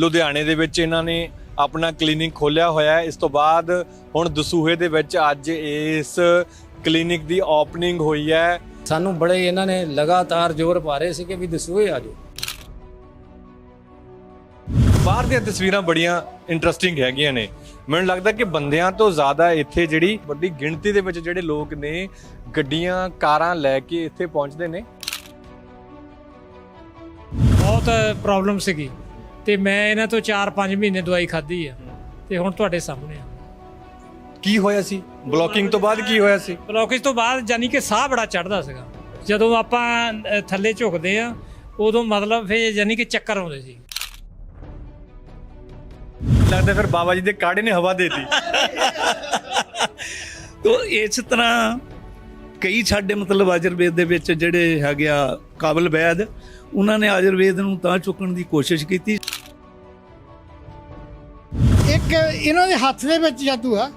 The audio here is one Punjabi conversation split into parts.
ਲੁਧਿਆਣੇ ਦੇ ਵਿੱਚ ਇਹਨਾਂ ਨੇ ਆਪਣਾ ਕਲੀਨਿਕ ਖੋਲਿਆ ਹੋਇਆ ਹੈ। ਇਸ ਤੋਂ ਬਾਅਦ ਹੁਣ ਦਸੂਹੇ ਦੇ ਵਿੱਚ ਅੱਜ ਇਸ ਕਲੀਨਿਕ ਦੀ ਓਪਨਿੰਗ ਹੋਈ ਹੈ। ਸਾਨੂੰ ਬੜੇ ਇਹਨਾਂ ਨੇ ਲਗਾਤਾਰ ਜ਼ੋਰ ਪਾ ਰਹੇ ਸੀ ਕਿ ਵੀ ਦਸੂਏ ਆ ਜਾਓ। ਬਾਹਰ ਦੀਆਂ ਤਸਵੀਰਾਂ ਬੜੀਆਂ ਇੰਟਰਸਟਿੰਗ ਹੈਗੀਆਂ ਨੇ। ਮੈਨੂੰ ਲੱਗਦਾ ਕਿ ਬੰਦਿਆਂ ਤੋਂ ਜ਼ਿਆਦਾ ਇੱਥੇ ਜਿਹੜੀ ਵੱਡੀ ਗਿਣਤੀ ਦੇ ਵਿੱਚ ਜਿਹੜੇ ਲੋਕ ਨੇ ਗੱਡੀਆਂ ਕਾਰਾਂ ਲੈ ਕੇ ਇੱਥੇ ਪਹੁੰਚਦੇ ਨੇ। ਬਹੁਤ ਪ੍ਰੋਬਲਮ ਸੀਗੀ। ਤੇ ਮੈਂ ਇਹਨਾਂ ਤੋਂ 4-5 ਮਹੀਨੇ ਦਵਾਈ ਖਾਧੀ ਆ। ਤੇ ਹੁਣ ਤੁਹਾਡੇ ਸਾਹਮਣੇ ਆ। ਕੀ ਹੋਇਆ ਸੀ? ਬਲੌਕਿੰਗ ਤੋਂ ਬਾਅਦ ਕੀ ਹੋਇਆ ਸੀ? ਬਲੋਕੇਜ ਤੋਂ ਬਾਅਦ ਜਾਨੀ ਕਿ ਸਾਹ ਬੜਾ ਚੜਦਾ ਸੀਗਾ। ਜਦੋਂ ਆਪਾਂ ਅ, ਥੱਲੇ ਝੁਕਦੇ ਆ ਉਦੋਂ ਮਤਲਬ ਫੇ ਜਾਨੀ ਕਿ ਚੱਕਰ ਆਉਂਦੇ ਸੀ। ਲੱਗਦਾ ਫਿਰ ਬਾਬਾ ਜੀ ਦੇ ਕਾੜੇ ਨੇ ਹਵਾ ਦੇਤੀ। ਤੋ ਇਸ ਤਰ੍ਹਾਂ ਕਈ ਸਾਡੇ ਮਤਲਬ ਆਯੁਰਵੇਦ ਦੇ ਵਿੱਚ ਜਿਹੜੇ ਹੈਗੇ ਆ ਕਾਬਲ ਵੈਦ ਉਹਨਾਂ ਨੇ ਆਯੁਰਵੇਦ ਨੂੰ ਤਾਂ ਚੁੱਕਣ ਦੀ ਕੋਸ਼ਿਸ਼ ਕੀਤੀ। ਇੱਕ ਇਹਨਾਂ ਦੇ ਹੱਥ ਦੇ ਵਿੱਚ ਜਾਦੂ ਆ।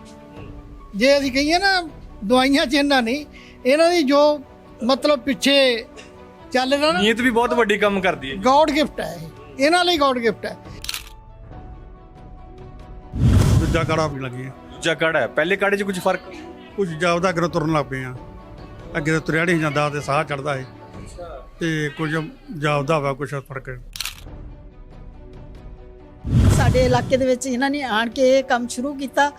ਜੇ ਅਸੀਂ ਕਹੀਏ ਨਾ ਦਵਾਈਆਂ ਚ ਇਹਨਾਂ ਨਹੀਂ ਇਹਨਾਂ ਦੀ ਜੋ ਮਤਲਬ ਪਿੱਛੇ ਚੱਲ ਰਿਹਾ ਨਾ ਨੀਅਤ ਵੀ ਬਹੁਤ ਵੱਡੀ ਕੰਮ ਕਰਦੀ ਹੈ ਗੋਡ ਗਿਫਟ ਹੈ ਇਹ। ਇਹਨਾਂ ਲਈ ਗੋਡ ਗਿਫਟ ਹੈ। ਦੂਜਾ ਕਾੜਾ ਪੀਣ ਲੱਗੇ ਆ। ਦੂਜਾ ਕਾੜਾ ਹੈ। ਪਹਿਲੇ ਕਾੜੇ 'ਚ ਕੁਝ ਫ਼ਰਕ? ਕੁਝ ਜਾਪਦਾ ਅੱਗੇ ਤੁਰਨ ਲੱਗ ਪਏ ਆ। ਅੱਗੇ ਤਾਂ ਤੁਰਿਆ ਨਹੀਂ ਜਾਂਦਾ ਤੇ ਸਾਹ ਚੜਦਾ ਹੈ ਤੇ ਕੁਝ ਜਾਪਦਾ ਵਾ ਕੁਝ ਫ਼ਰਕ ਸਾਡੇ ਇਲਾਕੇ ਦੇ ਵਿੱਚ ਇਹਨਾਂ ਨੇ ਆਣ ਕੇ ਇਹ ਕੰਮ ਸ਼ੁਰੂ ਕੀਤਾ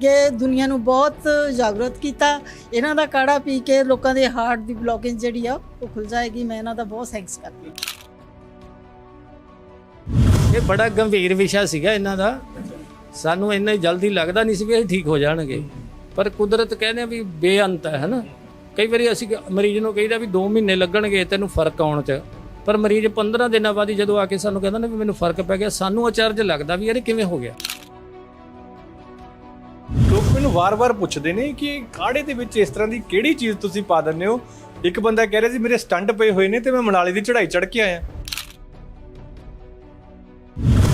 ਕਿ ਦੁਨੀਆ ਨੂੰ ਬਹੁਤ ਜਾਗਰੂਕ ਕੀਤਾ। ਇਹਨਾਂ ਦਾ ਕਾੜਾ ਪੀ ਕੇ ਲੋਕਾਂ ਦੇ ਹਾਰਟ ਦੀ ਬਲੋਕਿੰਗ ਜਿਹੜੀ ਆ, ਉਹ ਖੁੱਲ ਜਾਏਗੀ। ਮੈਂ ਇਹਨਾਂ ਦਾ ਬਹੁਤ ਥੈਂਕਸ ਕਰਦੀ ਇਹ ਬੜਾ ਗੰਭੀਰ ਵਿਸ਼ਾ ਸੀਗਾ ਇਹਨਾਂ ਦਾ। ਸਾਨੂੰ ਇੰਨਾ ਜਲਦੀ ਲੱਗਦਾ ਨਹੀਂ ਸੀ ਵੀ ਇਹ ਠੀਕ ਹੋ ਜਾਣਗੇ। ਪਰ ਕੁਦਰਤ ਕਹਿੰਦੇ ਆ ਵੀ ਬੇਅੰਤ ਹੈ, ਹਨਾ? ਕਈ ਵਾਰੀ ਅਸੀਂ ਮਰੀਜ਼ ਨੂੰ ਕਹੀਦਾ ਵੀ 2 ਮਹੀਨੇ ਲੱਗਣਗੇ, ਤੈਨੂੰ ਫ਼ਰਕ ਆਉਣ 'ਚ। ਪਰ ਮਰੀਜ਼ 15 ਦਿਨਾਂ ਬਾਅਦ ਹੀ ਜਦੋਂ ਆ ਕੇ ਸਾਨੂੰ ਕਹਿੰਦਾ ਨਾ ਵੀ ਮੈਨੂੰ ਫ਼ਰਕ ਪੈ ਗਿਆ, ਸਾਨੂੰ ਅਚਰਜ ਲੱਗਦਾ ਵੀ ਯਾਰ ਇਹ ਕਿਵੇਂ ਹੋ ਗਿਆ? ਲੋਕ ਮੈਨੂੰ ਵਾਰ-ਵਾਰ ਪੁੱਛਦੇ ਨੇ ਕਿ ਕਾੜੇ ਦੇ ਵਿੱਚ ਇਸ ਤਰ੍ਹਾਂ ਦੀ ਕਿਹੜੀ ਚੀਜ਼ ਤੁਸੀਂ ਪਾ ਦਿੰਦੇ ਹੋ? ਇੱਕ ਬੰਦਾ ਕਹਿ ਰਿਹਾ ਸੀ, ਮੇਰੇ ਸਟੰਟ ਪਏ ਹੋਏ ਨੇ ਤੇ ਮੈਂ ਮਨਾਲੀ ਦੀ ਚੜ੍ਹਾਈ ਚੜ੍ਹ ਕੇ ਆਇਆ।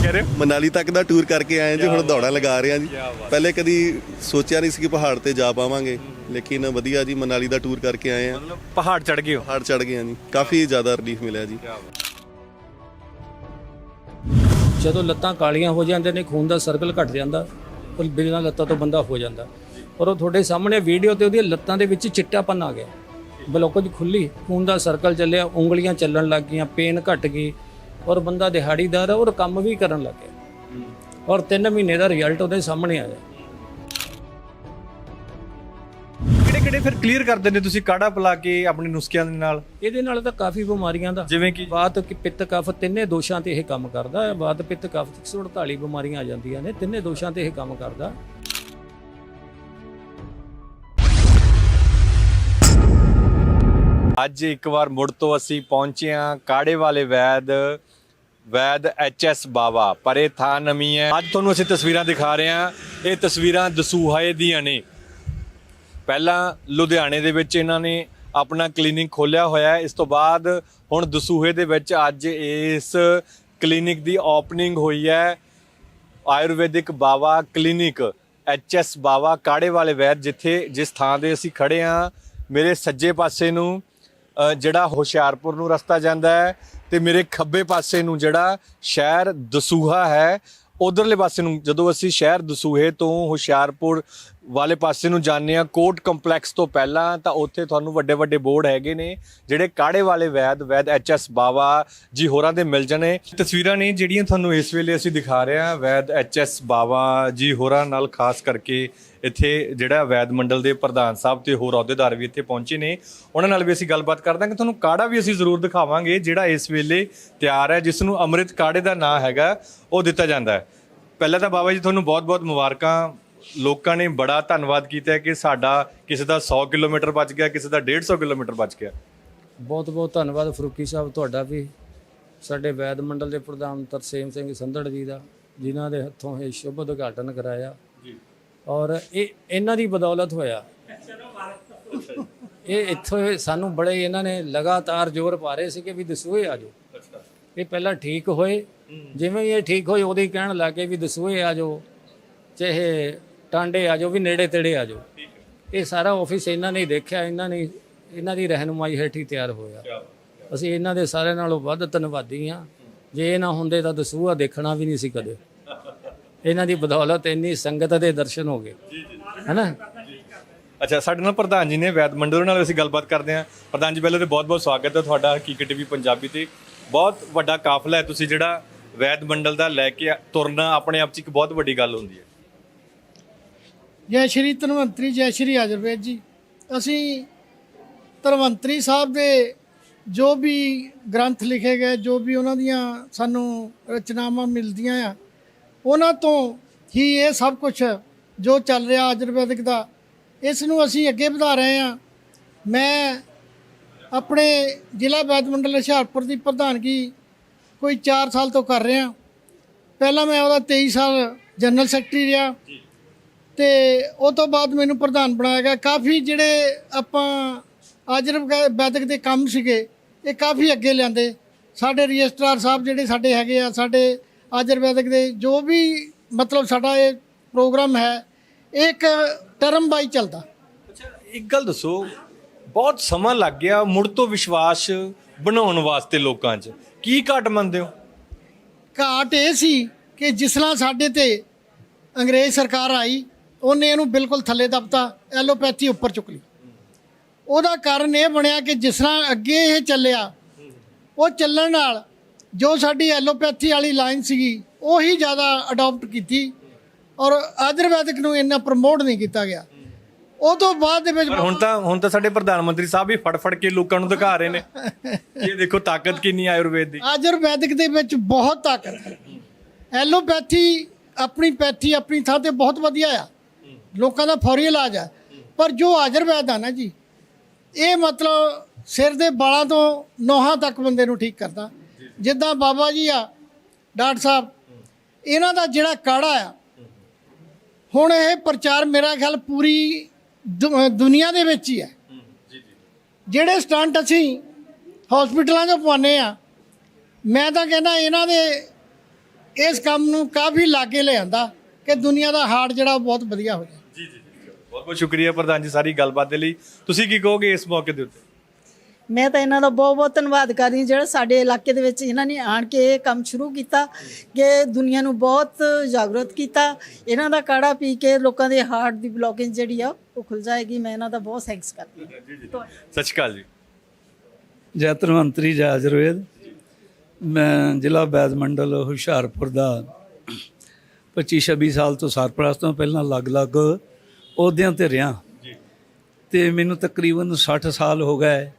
ਕਹਿ ਰਹੇ ਹੋ? ਮਨਾਲੀ ਤੱਕ ਦਾ ਟੂਰ ਕਰਕੇ ਆਏ ਜੀ ਹੁਣ ਦੌੜਾਂ ਲਗਾ ਰਹੇ ਆ ਜੀ। ਪਹਿਲੇ ਕਦੀ ਸੋਚਿਆ ਨਹੀਂ ਸੀ ਕਿ ਪਹਾੜ ਤੇ ਜਾ ਪਾਵਾਂਗੇ ਲੇਕਿਨ ਵਧੀਆ ਜੀ ਮਨਾਲੀ ਦਾ ਟੂਰ ਕਰਕੇ ਆਏ ਆ ਮਤਲਬ ਪਹਾੜ ਚੜ੍ਹ ਗਏ ਹੋ? ਪਹਾੜ ਚੜ ਗਏ ਆ ਜੀ ਕਾਫੀ ਜ਼ਿਆਦਾ ਰਿਲੀਫ ਮਿਲਿਆ ਜੀ। ਜਦੋਂ ਲੱਤਾਂ ਕਾਲੀਆਂ ਹੋ ਜਾਂਦੇ ਨੇ ਖੂਨ ਦਾ ਸਰਕਲ ਘਟ ਜਾਂਦਾ ਉਹ ਬਿਨਾਂ ਲੱਤਾਂ ਤੋਂ ਬੰਦਾ ਹੋ ਜਾਂਦਾ। ਔਰ ਉਹ ਤੁਹਾਡੇ ਸਾਹਮਣੇ ਵੀਡੀਓ ਤੇ ਉਹਦੀਆਂ ਲੱਤਾਂ ਦੇ ਵਿੱਚ ਚਿੱਟਾਪਨ ਆ ਗਿਆ। ਬਲੋਕਜ ਖੁੱਲੀ ਖੂਨ ਦਾ ਸਰਕਲ ਚੱਲਿਆ ਉਂਗਲੀਆਂ ਚੱਲਣ ਲੱਗ ਗਈਆਂ ਪੇਨ ਘਟ ਗਈ ਔਰ ਬੰਦਾ ਦਿਹਾੜੀਦਾਰ ਹੈ ਔਰ ਕੰਮ ਵੀ ਕਰਨ ਲੱਗ। ਗਿਆ ਔਰ 3 ਮਹੀਨੇ ਦਾ ਰਿਜ਼ਲਟ ਉਹਦੇ ਸਾਹਮਣੇ ਆਇਆ ਕਿਹੜੇ ਕਿਹੜੇ ਫਿਰ ਕਲੀਅਰ ਕਰ ਦਿੰਦੇ ਤੁਸੀਂ? ਕਾੜਾ ਪਿਲਾ ਕੇ ਆਪਣੇ ਨੁਸਖਿਆਂ ਦੇ ਨਾਲ? ਇਹਦੇ ਨਾਲ ਤਾਂ ਕਾਫੀ ਬਿਮਾਰੀਆਂ ਦਾ। ਜਿਵੇਂ ਕਿ? ਵਾਤ ਕਿ ਪਿੱਤ ਕਫ ਤਿੰਨੇ ਦੋਸ਼ਾਂ ਤੇ ਇਹ ਕੰਮ ਕਰਦਾ ਹੈ। ਵਾਤ ਪਿੱਤ ਕਫ 148 ਬਿਮਾਰੀਆਂ ਆ ਜਾਂਦੀਆਂ ਨੇ। ਤਿੰਨੇ ਦੋਸ਼ਾਂ ਤੇ ਇਹ ਕੰਮ ਕਰਦਾ। ਅੱਜ ਇੱਕ ਵਾਰ ਮੁੜ ਤੋਂ ਅਸੀਂ ਪਹੁੰਚੇ ਹਾਂ ਕਾੜੇ ਵਾਲੇ ਵੈਦ ਵੈਦ ਐਚ ਐਸ ਬਾਵਾ, ਪਰੇ ਥਾਂ ਨਵੀਂ ਹੈ। ਅੱਜ ਤੁਹਾਨੂੰ ਅਸੀਂ ਤਸਵੀਰਾਂ ਦਿਖਾ ਰਹੇ ਹਾਂ। ਇਹ ਤਸਵੀਰਾਂ ਦਸੂਹਾਏ ਦੀਆਂ ਨੇ। ਪਹਿਲਾਂ ਲੁਧਿਆਣੇ ਦੇ ਵਿੱਚ ਇਹਨਾਂ ਨੇ ਆਪਣਾ ਕਲੀਨਿਕ ਖੋਲਿਆ ਹੋਇਆ ਹੈ। ਇਸ ਤੋਂ ਬਾਅਦ ਹੁਣ ਦਸੂਹੇ ਦੇ ਵਿੱਚ ਅੱਜ ਇਸ ਕਲੀਨਿਕ ਦੀ ਓਪਨਿੰਗ ਹੋਈ ਹੈ। Ayurvedic Bawa clinic, H S Bawa ਕਾੜੇ ਵਾਲੇ ਵੈਦ ਜਿੱਥੇ ਜਿਸ ਥਾਂ ਦੇ ਅਸੀਂ ਖੜੇ ਹਾਂ। ਮੇਰੇ ਸੱਜੇ ਪਾਸੇ ਨੂੰ ਜਿਹੜਾ ਹੁਸ਼ਿਆਰਪੁਰ ਨੂੰ ਰਸਤਾ ਜਾਂਦਾ ਹੈ ਤੇ ਮੇਰੇ ਖੱਬੇ ਪਾਸੇ ਨੂੰ ਜਿਹੜਾ ਸ਼ਹਿਰ ਦਸੂਹਾ ਹੈ, ਉਧਰਲੇ ਪਾਸੇ ਨੂੰ ਜਦੋਂ ਅਸੀਂ ਸ਼ਹਿਰ ਦਸੂਹੇ ਤੋਂ ਹੁਸ਼ਿਆਰਪੁਰ ਵਾਲੇ ਪਾਸੇ ਨੂੰ ਜਾਂਦੇ ਆ ਕੋਰਟ ਕੰਪਲੈਕਸ ਤੋਂ ਪਹਿਲਾਂ ਤਾਂ ਉੱਥੇ ਤੁਹਾਨੂੰ ਵੱਡੇ ਵੱਡੇ ਬੋਰਡ ਹੈਗੇ ਨੇ, ਜਿਹੜੇ ਕਾੜੇ ਵਾਲੇ ਵੈਦ ਵੈਦ ਐਚ ਐਸ ਬਾਵਾ ਜੀ ਹੋਰਾਂ ਦੇ ਮਿਲ ਜਾਣੇ। ਤਸਵੀਰਾਂ ਨੇ ਜਿਹੜੀਆਂ ਤੁਹਾਨੂੰ ਇਸ ਵੇਲੇ ਅਸੀਂ ਦਿਖਾ ਰਹੇ ਹਾਂ। ਵੈਦ ਐਚ ਐਸ ਬਾਵਾ ਜੀ ਹੋਰਾਂ ਨਾਲ ਖਾਸ ਕਰਕੇ ਇੱਥੇ ਜਿਹੜਾ ਵੈਦ ਮੰਡਲ ਦੇ ਪ੍ਰਧਾਨ ਸਾਹਿਬ ਤੇ ਹੋਰ ਅਹੁਦੇਦਾਰ ਵੀ ਇੱਥੇ ਪਹੁੰਚੇ ਨੇ। ਉਹਨਾਂ ਨਾਲ ਵੀ ਅਸੀਂ ਗੱਲਬਾਤ ਕਰ ਦਾਂਗੇ। ਤੁਹਾਨੂੰ ਕਾੜਾ ਵੀ ਅਸੀਂ ਜ਼ਰੂਰ ਦਿਖਾਵਾਂਗੇ, ਜਿਹੜਾ ਇਸ ਵੇਲੇ ਤਿਆਰ ਹੈ, ਜਿਸ ਨੂੰ ਅੰਮ੍ਰਿਤ ਕਾੜੇ ਦਾ ਨਾਂ ਹੈਗਾ, ਉਹ ਦਿੱਤਾ ਜਾਂਦਾ ਹੈ। ਪਹਿਲਾਂ ਤਾਂ ਬਾਬਾ ਜੀ, ਤੁਹਾਨੂੰ ਬਹੁਤ-ਬਹੁਤ ਮੁਬਾਰਕਾਂ। ਲੋਕਾਂ ਨੇ ਬੜਾ ਧੰਨਵਾਦ ਕੀਤਾ ਕਿ ਸਾਡਾ ਕਿਸੇ ਦਾ 100 ਕਿਲੋਮੀਟਰ ਬਚ ਗਿਆ ਕਿਸੇ ਦਾ 150 ਕਿਲੋਮੀਟਰ ਬਚ ਗਿਆ। ਬਹੁਤ ਬਹੁਤ ਧੰਨਵਾਦ ਫਰੂਕੀ ਸਾਹਿਬ ਤੁਹਾਡਾ ਵੀ ਸਾਡੇ ਵੈਦ ਮੰਡਲ ਦੇ ਪ੍ਰਧਾਨ ਤਰਸੇਮ ਸਿੰਘ ਸੰਧੜ ਜੀ ਦਾ ਜਿਨ੍ਹਾਂ ਦੇ ਹੱਥੋਂ ਇਹ ਸ਼ੁਭ ਉਦਘਾਟਨ ਕਰਾਇਆ। ਜੀ। ਔਰ ਇਹ ਇਹਨਾਂ ਦੀ ਬਦੌਲਤ ਹੋਇਆ। ਇਹ ਇੱਥੋਂ ਸਾਨੂੰ ਬੜੇ ਇਹਨਾਂ ਨੇ ਲਗਾਤਾਰ ਜ਼ੋਰ ਪਾ ਰਹੇ ਸੀ ਕਿ ਵੀ ਦਸੂਏ ਆ ਜਾਓ। ਇਹ ਪਹਿਲਾਂ ਠੀਕ ਹੋਏ ਜਿਵੇਂ ਇਹ ਠੀਕ ਹੋਏ ਉਹਦੇ ਕਹਿਣ ਲੱਗੇ ਵੀ ਦਸੂਏ ਆ ਜਾਓ ਚਾਹੇ ਟਾਂਡੇ ਆ ਜਾਓ ਵੀ ਨੇੜੇ ਤੇੜੇ ਆ ਜਾਓ। ਇਹ ਸਾਰਾ ਆਫਿਸ ਇਹਨਾਂ ਨੇ ਦੇਖਿਆ ਇਹਨਾਂ ਨੇ ਇਹਨਾਂ ਦੀ ਰਹਿਨੁਮਾਈ ਹੇਠ ਹੀ ਤਿਆਰ ਹੋਇਆ। ਅਸੀਂ ਇਹਨਾਂ ਦੇ ਸਾਰਿਆਂ ਨਾਲੋਂ ਵੱਧ ਧੰਨਵਾਦੀ ਹਾਂ। ਜੇ ਇਹ ਨਾ ਹੁੰਦੇ ਤਾਂ ਦਸੂਆ ਦੇਖਣਾ ਵੀ ਨਹੀਂ ਸੀ ਕਦੇ। ਇਹਨਾਂ ਦੀ ਬਦੌਲਤ ਇੰਨੀ ਸੰਗਤ ਦੇ ਦਰਸ਼ਨ ਹੋ ਗਏ। ਹੈਨਾ? ਅੱਛਾ ਸਾਡੇ ਨਾਲ ਪ੍ਰਧਾਨ ਜੀ ਨੇ ਵੈਦ ਮੰਡਲ ਨਾਲ ਅਸੀਂ ਗੱਲਬਾਤ ਕਰਦੇ ਹਾਂ। ਪ੍ਰਧਾਨ ਜੀ ਪਹਿਲਾਂ ਤੇ ਬਹੁਤ ਬਹੁਤ ਸਵਾਗਤ ਹੈ ਤੁਹਾਡਾ ਹਕੀਕਤ ਟੀਵੀ ਪੰਜਾਬੀ ਤੇ। ਬਹੁਤ ਵੱਡਾ ਕਾਫਲਾ ਹੈ ਤੁਸੀਂ ਜਿਹੜਾ ਵੈਦ ਮੰਡਲ ਦਾ ਲੈ ਕੇ ਤੁਰਨਾ ਆਪਣੇ ਆਪ 'ਚ ਇੱਕ ਬਹੁਤ ਵੱਡੀ ਗੱਲ ਹੁੰਦੀ ਹੈ। ਜੈ ਸ਼੍ਰੀ ਧਨਵੰਤਰੀ, ਜੈ ਸ਼੍ਰੀ ਆਯੁਰਵੇਦ ਜੀ। ਅਸੀਂ ਧਨਵੰਤਰੀ ਸਾਹਿਬ ਦੇ ਜੋ ਵੀ ਗ੍ਰੰਥ ਲਿਖੇ ਗਏ, ਜੋ ਵੀ ਉਹਨਾਂ ਦੀਆਂ ਸਾਨੂੰ ਰਚਨਾਵਾਂ ਮਿਲਦੀਆਂ ਆ, ਉਹਨਾਂ ਤੋਂ ਹੀ ਇਹ ਸਭ ਕੁਝ ਜੋ ਚੱਲ ਰਿਹਾ ਆਯੁਰਵੈਦਿਕ ਦਾ, ਇਸ ਨੂੰ ਅਸੀਂ ਅੱਗੇ ਵਧਾ ਰਹੇ ਹਾਂ। ਮੈਂ ਆਪਣੇ ਜ਼ਿਲ੍ਹਾ ਵੈਦ ਮੰਡਲ ਹੁਸ਼ਿਆਰਪੁਰ ਦੀ ਪ੍ਰਧਾਨਗੀ ਕੋਈ 4 ਸਾਲ ਤੋਂ ਕਰ ਰਿਹਾ। ਪਹਿਲਾਂ ਮੈਂ ਉਹਦਾ 23 ਸਾਲ ਜਨਰਲ ਸੈਕਟਰੀ ਰਿਹਾ। ਤੇ ਉਹ ਤੋਂ ਬਾਅਦ ਮੈਨੂੰ ਪ੍ਰਧਾਨ ਬਣਾਇਆ ਗਿਆ। ਕਾਫੀ ਜਿਹੜੇ ਆਪਾਂ ਆਯੁਰਵੈਦਿਕ ਦੇ ਕੰਮ ਸੀਗੇ ਇਹ ਕਾਫੀ ਅੱਗੇ ਲਿਆਂਦੇ। ਸਾਡੇ ਰਜਿਸਟਰਾਰ ਸਾਹਿਬ ਜਿਹੜੇ ਸਾਡੇ ਹੈਗੇ ਆ ਸਾਡੇ ਆਯੁਰਵੈਦਿਕ ਦੇ ਜੋ ਵੀ ਮਤਲਬ ਸਾਡਾ ਇਹ ਪ੍ਰੋਗਰਾਮ ਹੈ ਇਹ ਇੱਕ ਟਰਮ ਬਾਈ ਚੱਲਦਾ। ਅੱਛਾ ਇੱਕ ਗੱਲ ਦੱਸੋ ਬਹੁਤ ਸਮਾਂ ਲੱਗ ਗਿਆ ਮੁੜ ਤੋਂ ਵਿਸ਼ਵਾਸ ਬਣਾਉਣ ਵਾਸਤੇ ਲੋਕਾਂ 'ਚ। ਕੀ ਘਾਟ ਮੰਨਦੇ ਹੋ? ਘਾਟ ਇਹ ਸੀ ਕਿ ਜਿਸ ਤਰ੍ਹਾਂ ਸਾਡੇ ਤੇ ਅੰਗਰੇਜ਼ ਸਰਕਾਰ ਆਈ ਉਹਨੇ ਇਹਨੂੰ ਬਿਲਕੁਲ ਥੱਲੇ ਦਬਤਾ ਐਲੋਪੈਥੀ ਉੱਪਰ ਚੁੱਕ ਲਈ। ਉਹਦਾ ਕਾਰਨ ਇਹ ਬਣਿਆ ਕਿ ਜਿਸ ਤਰ੍ਹਾਂ ਅੱਗੇ ਇਹ ਚੱਲਿਆ ਉਹ ਚੱਲਣ ਨਾਲ ਜੋ ਸਾਡੀ ਐਲੋਪੈਥੀ ਵਾਲੀ ਲਾਈਨ ਸੀਗੀ ਉਹੀ ਜ਼ਿਆਦਾ ਅਡਾਪਟ ਕੀਤੀ ਔਰ ਆਯੁਰਵੈਦਿਕ ਨੂੰ ਇੰਨਾ ਪ੍ਰਮੋਟ ਨਹੀਂ ਕੀਤਾ ਗਿਆ। ਉਹ ਤੋਂ ਬਾਅਦ ਦੇ ਵਿੱਚ ਪਰ ਹੁਣ ਤਾਂ ਹੁਣ ਤਾਂ ਸਾਡੇ ਪ੍ਰਧਾਨ ਮੰਤਰੀ ਸਾਹਿਬ ਵੀ ਫੜ ਫੜ ਕੇ ਲੋਕਾਂ ਨੂੰ ਦਿਖਾ ਰਹੇ ਨੇ। ਇਹ ਦੇਖੋ ਤਾਕਤ ਕਿੰਨੀ ਆਯੁਰਵੇਦ ਦੀ ਆਯੁਰਵੈਦਿਕ ਦੇ ਵਿੱਚ ਬਹੁਤ ਤਾਕਤ ਹੈ। ਐਲੋਪੈਥੀ ਆਪਣੀ ਪੈਥੀ ਆਪਣੀ ਥਾਂ ਤੇ ਬਹੁਤ ਵਧੀਆ ਆ। ਲੋਕਾਂ ਦਾ ਫੌਰੀ ਇਲਾਜ ਹੈ। ਪਰ ਜੋ ਆਯੁਰਵੈਦ ਆ ਨਾ ਜੀ, ਇਹ ਮਤਲਬ ਸਿਰ ਦੇ ਬਾਲਾਂ ਤੋਂ ਨੋਹਾਂ ਤੱਕ ਬੰਦੇ ਨੂੰ ਠੀਕ ਕਰਦਾ। ਜਿੱਦਾਂ ਬਾਬਾ ਜੀ ਆ, ਡਾਕਟਰ ਸਾਹਿਬ, ਇਹਨਾਂ ਦਾ ਜਿਹੜਾ ਕਾੜਾ ਆ, ਹੁਣ ਇਹ ਪ੍ਰਚਾਰ ਮੇਰਾ ਖਿਆਲ ਪੂਰੀ ਦੁਨੀਆ ਦੇ ਵਿੱਚ ਹੀ ਹੈ। ਜਿਹੜੇ ਸਟੰਟ ਅਸੀਂ ਹਸਪੀਟਲਾਂ 'ਚੋਂ ਪਵਾਉਂਦੇ ਆ, ਮੈਂ ਤਾਂ ਕਹਿੰਦਾ ਇਹਨਾਂ ਦੇ ਇਸ ਕੰਮ ਨੂੰ ਕਾਫੀ ਲਾਗੇ ਲਿਆਂਦਾ ਕਿ ਦੁਨੀਆ ਦਾ ਹਾਰਟ ਜਿਹੜਾ ਉਹ ਬਹੁਤ ਵਧੀਆ ਹੋ ਜਾਏ ਬਹੁਤ ਬਹੁਤ ਸ਼ੁਕਰੀਆ ਪ੍ਰਧਾਨ ਜੀ ਸਾਰੀ ਗੱਲਬਾਤ ਦੇ ਲਈ। ਤੁਸੀਂ ਕੀ ਕਹੋਗੇ ਇਸ ਮੌਕੇ ਦੇ ਉੱਤੇ? ਮੈਂ ਤਾਂ ਇਹਨਾਂ ਦਾ ਬਹੁਤ ਬਹੁਤ ਧੰਨਵਾਦ ਕਰਦੀ ਹਾਂ ਜਿਹੜਾ ਸਾਡੇ ਇਲਾਕੇ ਦੇ ਵਿੱਚ ਇਹਨਾਂ ਨੇ ਆਣ ਕੇ ਇਹ ਕੰਮ ਸ਼ੁਰੂ ਕੀਤਾ ਕਿ ਦੁਨੀਆ ਨੂੰ ਬਹੁਤ ਜਾਗਰੂਕ ਕੀਤਾ। ਇਹਨਾਂ ਦਾ ਕਾੜਾ ਪੀ ਕੇ ਲੋਕਾਂ ਦੇ ਹਾਰਟ ਦੀ ਬਲੋਕੇਜ ਜਿਹੜੀ ਆ ਉਹ ਖੁੱਲ ਜਾਏਗੀ। ਮੈਂ ਇਹਨਾਂ ਦਾ ਬਹੁਤ ਥੈਂਕਸ ਕਰਦੀ ਹਾਂ। ਸਤਿ ਸ਼੍ਰੀ ਅਕਾਲ ਜੀ। ਜੈ ਧਨਵੰਤਰੀ ਜੈ ਆਯੁਰਵੇਦ। ਮੈਂ ਜ਼ਿਲ੍ਹਾ ਵੈਦ ਮੰਡਲ ਹੁਸ਼ਿਆਰਪੁਰ ਦਾ 25 26 ਸਾਲ ਤੋਂ ਸਰਪ੍ਰਸਤ ਤੋਂ ਪਹਿਲਾਂ ਅਲੱਗ-ਅਲੱਗ ਅਹੁਦਿਆਂ ਤੇ ਰਿਹਾ। ਤੇ ਮੈਨੂੰ ਤਕਰੀਬਨ 60 ਸਾਲ ਹੋ ਗਏ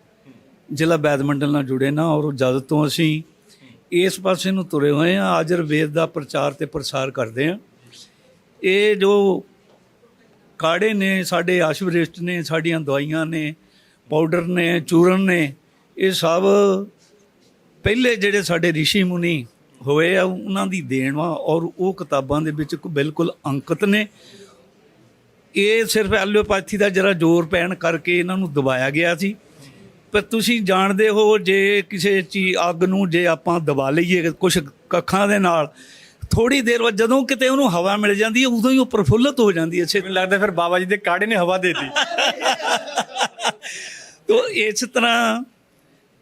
ਜ਼ਿਲ੍ਹਾ ਮੰਡਲ ਨਾਲ ਜੁੜੇ ਨਾ ਔਰ ਜਦ ਤੋਂ ਅਸੀਂ ਇਸ ਪਾਸੇ ਨੂੰ ਤੁਰੇ ਹੋਏ ਆ ਆਯੁਰਵੇਦ ਦਾ ਪ੍ਰਚਾਰ ਤੇ ਪ੍ਰਸਾਰ ਕਰਦੇ ਆ ਇਹ ਜੋ ਕਾੜੇ ਨੇ ਸਾਡੇ ਆਸ਼ਵਰਿਸ਼ਟ ਨੇ ਸਾਡੀਆਂ ਦਵਾਈਆਂ ਨੇ ਪਾਊਡਰ ਨੇ ਚੂਰਨ ਨੇ ਇਹ ਸਭ ਪਹਿਲੇ ਜਿਹੜੇ ਸਾਡੇ ઋષਿ ਮੁਨੀ ਹੋਏ ਆ ਉਹਨਾਂ ਦੀ ਦੇਣ ਵਾ ਔਰ ਉਹ ਕਿਤਾਬਾਂ ਦੇ ਵਿੱਚ ਬਿਲਕੁਲ ਅੰਕਿਤ ਨੇ। ਇਹ ਸਿਰਫ ਐਲੋਪੈਥੀ ਦਾ ਜਰਾ ਜ਼ੋਰ ਪੈਣ ਕਰਕੇ ਇਹਨਾਂ ਨੂੰ ਦਬਾਇਆ ਗਿਆ ਸੀ। ਪਰ ਤੁਸੀਂ ਜਾਣਦੇ ਹੋ ਜੇ ਕਿਸੇ ਚੀਜ਼ ਅੱਗ ਨੂੰ ਜੇ ਆਪਾਂ ਦਬਾ ਲਈਏ ਕੁਝ ਕੱਖਾਂ ਦੇ ਨਾਲ ਥੋੜੀ ਦੇਰ ਬਾਅਦ ਜਦੋਂ ਕਿਤੇ ਉਹਨੂੰ ਹਵਾ ਮਿਲ ਜਾਂਦੀ ਹੈ ਉਦੋਂ ਹੀ ਉਹ ਪ੍ਰਫੁੱਲਤ ਹੋ ਜਾਂਦੀ ਹੈ। ਮੈਨੂੰ ਲੱਗਦਾ ਫਿਰ ਬਾਬਾ ਜੀ ਦੇ ਕਾੜੇ ਨੇ ਹਵਾ ਦੇਤੀ। ਤੋ ਇਸ ਤਰ੍ਹਾਂ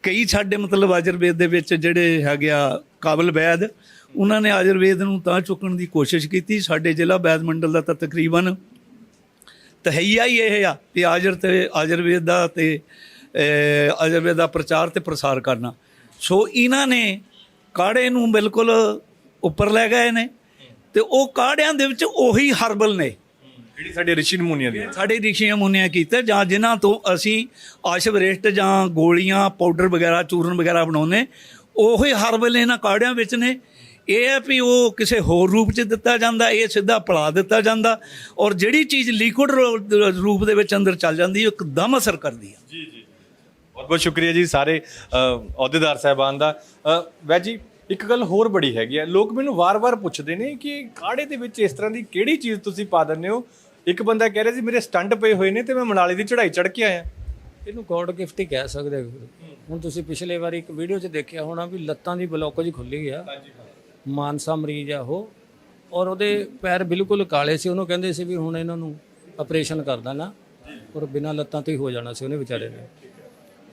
ਕਈ ਸਾਡੇ ਮਤਲਬ ਆਯੁਰਵੇਦ ਦੇ ਵਿੱਚ ਜਿਹੜੇ ਹੈਗੇ ਕਾਬਲ ਵੈਦ ਉਹਨਾਂ ਨੇ ਆਯੁਰਵੇਦ ਨੂੰ ਤਾਂ ਚੁੱਕਣ ਦੀ ਕੋਸ਼ਿਸ਼ ਕੀਤੀ। ਸਾਡੇ ਜ਼ਿਲ੍ਹਾ ਵੈਦ ਮੰਡਲ ਦਾ ਤਾਂ ਤਕਰੀਬਨ ਤਹਈਆ ਹੀ ਇਹ ਆ ਕਿ ਆਯੁਰ ਤੇ ਆਯੁਰਵੇਦ ਦਾ ਤੇ ਆਯੁਰਵੇਦ ਦਾ ਪ੍ਰਚਾਰ ਤੇ ਪ੍ਰਸਾਰ ਕਰਨਾ। ਸੋ ਇਹਨਾਂ ਨੇ ਕਾੜੇ ਨੂੰ ਬਿਲਕੁਲ ਉੱਪਰ ਲੈ ਗਏ ਨੇ ਤੇ ਉਹ ਕਾੜਿਆਂ ਦੇ ਵਿੱਚ ਉਹੀ ਹਰਬਲ ਨੇ। ਜਿਹੜੀ ਸਾਡੇ ਰਿਸ਼ੀ ਮੁਨੀਆਂ ਦੀ ਸਾਡੇ ਰਿਸ਼ੀਆਂ ਮੁਨੀਆਂ ਕੀਤੇ ਜਾਂ ਜਿਨ੍ਹਾਂ ਤੋਂ ਅਸੀਂ ਆਸ਼ਵਰੇਸ਼ਟ ਜਾਂ ਗੋਲੀਆਂ ਪਾਊਡਰ ਵਗੈਰਾ ਚੂਰਨ ਵਗੈਰਾ ਬਣਾਉਂਦੇ ਉਹੀ ਹਰਬਲ ਇਹਨਾਂ ਕਾੜਿਆਂ ਵਿੱਚ ਨੇ। ਇਹ ਹੈ ਵੀ ਉਹ ਕਿਸੇ ਹੋਰ ਰੂਪ 'ਚ ਦਿੱਤਾ ਜਾਂਦਾ ਇਹ ਸਿੱਧਾ ਪਲਾ ਦਿੱਤਾ ਜਾਂਦਾ ਔਰ ਜਿਹੜੀ ਚੀਜ਼ ਲਿਕੁਇਡ ਰੂਪ ਦੇ ਵਿੱਚ ਅੰਦਰ ਚੱਲ ਜਾਂਦੀ ਹੈ ਉਹ ਇੱਕਦਮ ਅਸਰ ਕਰਦੀ ਹੈ ਬਹੁਤ ਬਹੁਤ ਸ਼ੁਕਰੀਆ ਜੀ ਸਾਰੇ ਅਹੁਦੇਦਾਰ ਸਾਹਿਬਾਨ ਦਾ। ਵੈ ਜੀ ਇੱਕ ਗੱਲ ਹੋਰ ਬੜੀ ਹੈਗੀ ਹੈ ਲੋਕ ਮੈਨੂੰ ਵਾਰ-ਵਾਰ ਪੁੱਛਦੇ ਨੇ ਕਿ ਕਾੜੇ ਦੇ ਵਿੱਚ ਇਸ ਤਰ੍ਹਾਂ ਦੀ ਕਿਹੜੀ ਚੀਜ਼ ਤੁਸੀਂ ਪਾ ਦਿੰਦੇ ਹੋ? ਇੱਕ ਬੰਦਾ ਕਹਿ ਰਿਹਾ ਸੀ ਮੇਰੇ ਸਟੰਟ ਪਏ ਹੋਏ ਨੇ ਤੇ ਮੈਂ ਮਨਾਲੀ ਦੀ ਚੜ੍ਹਾਈ ਚੜ੍ਹ ਕੇ ਆਇਆ। ਇਹਨੂੰ ਗੋਡ ਗਿਫਟ ਹੀ ਕਹਿ ਸਕਦੇ ਹੋ। ਹੁਣ ਤੁਸੀਂ ਪਿਛਲੇ ਵਾਰੀ ਇੱਕ ਵੀਡੀਓ 'ਚ ਦੇਖਿਆ ਹੋਣਾ ਵੀ ਲੱਤਾਂ ਦੀ ਬਲੌਕੇਜ ਖੁੱਲੀ ਆ। ਮਾਨਸਾ ਮਰੀਜ਼ ਆ ਉਹ, ਔਰ ਉਹਦੇ ਪੈਰ ਬਿਲਕੁਲ ਕਾਲੇ ਸੀ। ਉਹਨੂੰ ਕਹਿੰਦੇ ਸੀ ਵੀ ਹੁਣ ਇਹਨਾਂ ਨੂੰ ਆਪਰੇਸ਼ਨ ਕਰ ਦੇਣਾ ਔਰ ਬਿਨਾਂ ਲੱਤਾਂ ਤੋਂ ਹੀ ਹੋ ਜਾਣਾ ਸੀ ਉਹਨੇ ਵਿਚਾਰੇ ਨੇ।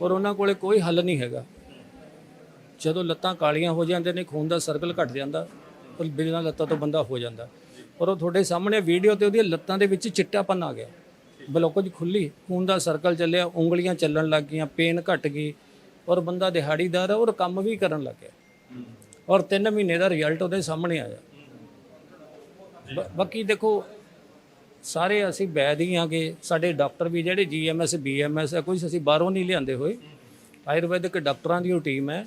ਔਰ ਉਹਨਾਂ ਕੋਲੇ ਕੋਈ ਹੱਲ ਨਹੀਂ ਹੈਗਾ। ਜਦੋਂ ਲੱਤਾਂ ਕਾਲੀਆਂ ਹੋ ਜਾਂਦੇ ਨੇ, ਖੂਨ ਦਾ ਸਰਕਲ ਘਟ ਜਾਂਦਾ, ਔਰ ਬਿਨਾਂ ਲੱਤਾਂ ਤੋਂ ਬੰਦਾ ਹੋ ਜਾਂਦਾ। ਔਰ ਉਹ ਤੁਹਾਡੇ ਸਾਹਮਣੇ ਵੀਡੀਓ ਤੇ ਉਹਦੀਆਂ ਲੱਤਾਂ ਦੇ ਵਿੱਚ ਚਿੱਟਾਪਨ ਆ ਗਿਆ। ਬਲੋਕਜ ਖੁੱਲੀ, ਖੂਨ ਦਾ ਸਰਕਲ ਚੱਲਿਆ, ਉਂਗਲੀਆਂ ਚੱਲਣ ਲੱਗ ਗਈਆਂ ਪੇਨ ਘਟ ਗਈ, ਔਰ ਬੰਦਾ ਦਿਹਾੜੀਦਾਰ ਔਰ ਕੰਮ ਵੀ ਕਰਨ ਲੱਗ ਗਿਆ। ਔਰ 3 ਮਹੀਨੇ ਦਾ ਰਿਜ਼ਲਟ ਉਹਦੇ ਸਾਹਮਣੇ ਆਇਆ। ਬਾਕੀ ਦੇਖੋ ਸਾਰੇ ਅਸੀਂ ਵੈਦ ਹੀ ਆਂਗੇ। ਸਾਡੇ ਡਾਕਟਰ ਵੀ ਜਿਹੜੇ ਜੀਐਮਐਸ ਬੀਐਮਐਸ ਹੈ ਕੁਝ ਅਸੀਂ ਬਾਹਰੋਂ ਨਹੀਂ ਲਿਆਂਦੇ ਹੋਏ। ਆਯੁਰਵੈਦਿਕ ਡਾਕਟਰਾਂ ਦੀ ਉਹ ਟੀਮ ਹੈ।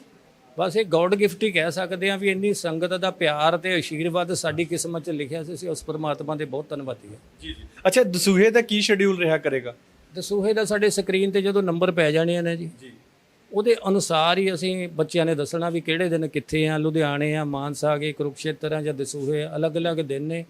ਬਸ ਇਹ ਗੋਡ ਗਿਫਟ ਹੀ ਕਹਿ ਸਕਦੇ ਹਾਂ ਵੀ ਇੰਨੀ ਸੰਗਤ ਦਾ ਪਿਆਰ ਤੇ ਆਸ਼ੀਰਵਾਦ ਸਾਡੀ ਕਿਸਮਤ 'ਚ ਲਿਖਿਆ ਸੀ ਅਸੀਂ ਉਸ ਪਰਮਾਤਮਾ ਦੇ ਬਹੁਤ ਧੰਨਵਾਦੀ ਹਾਂ। ਜੀ ਜੀ। ਅੱਛਾ ਦਸੂਹੇ ਦਾ ਕੀ ਸ਼ਡਿਊਲ ਰਿਹਾ ਕਰੇਗਾ? ਦਸੂਹੇ ਦਾ ਸਾਡੇ ਸਕਰੀਨ ਤੇ ਜਦੋਂ ਨੰਬਰ ਪੈ ਜਾਣੇ ਨੇ ਜੀ। ਉਹਦੇ ਅਨੁਸਾਰ ਹੀ ਅਸੀਂ ਬੱਚਿਆਂ ਨੇ ਦੱਸਣਾ ਵੀ ਕਿਹੜੇ ਦਿਨ ਕਿੱਥੇ ਆ ਲੁਧਿਆਣੇ ਆ ਮਾਨਸਾ ਆ ਕੁਰੂਕਸ਼ੇਤਰ ਆ ਜਾਂ ਦਸੂਹੇ ਆ, ਅਲੱਗ-ਅਲੱਗ ਦਿਨ ਨੇ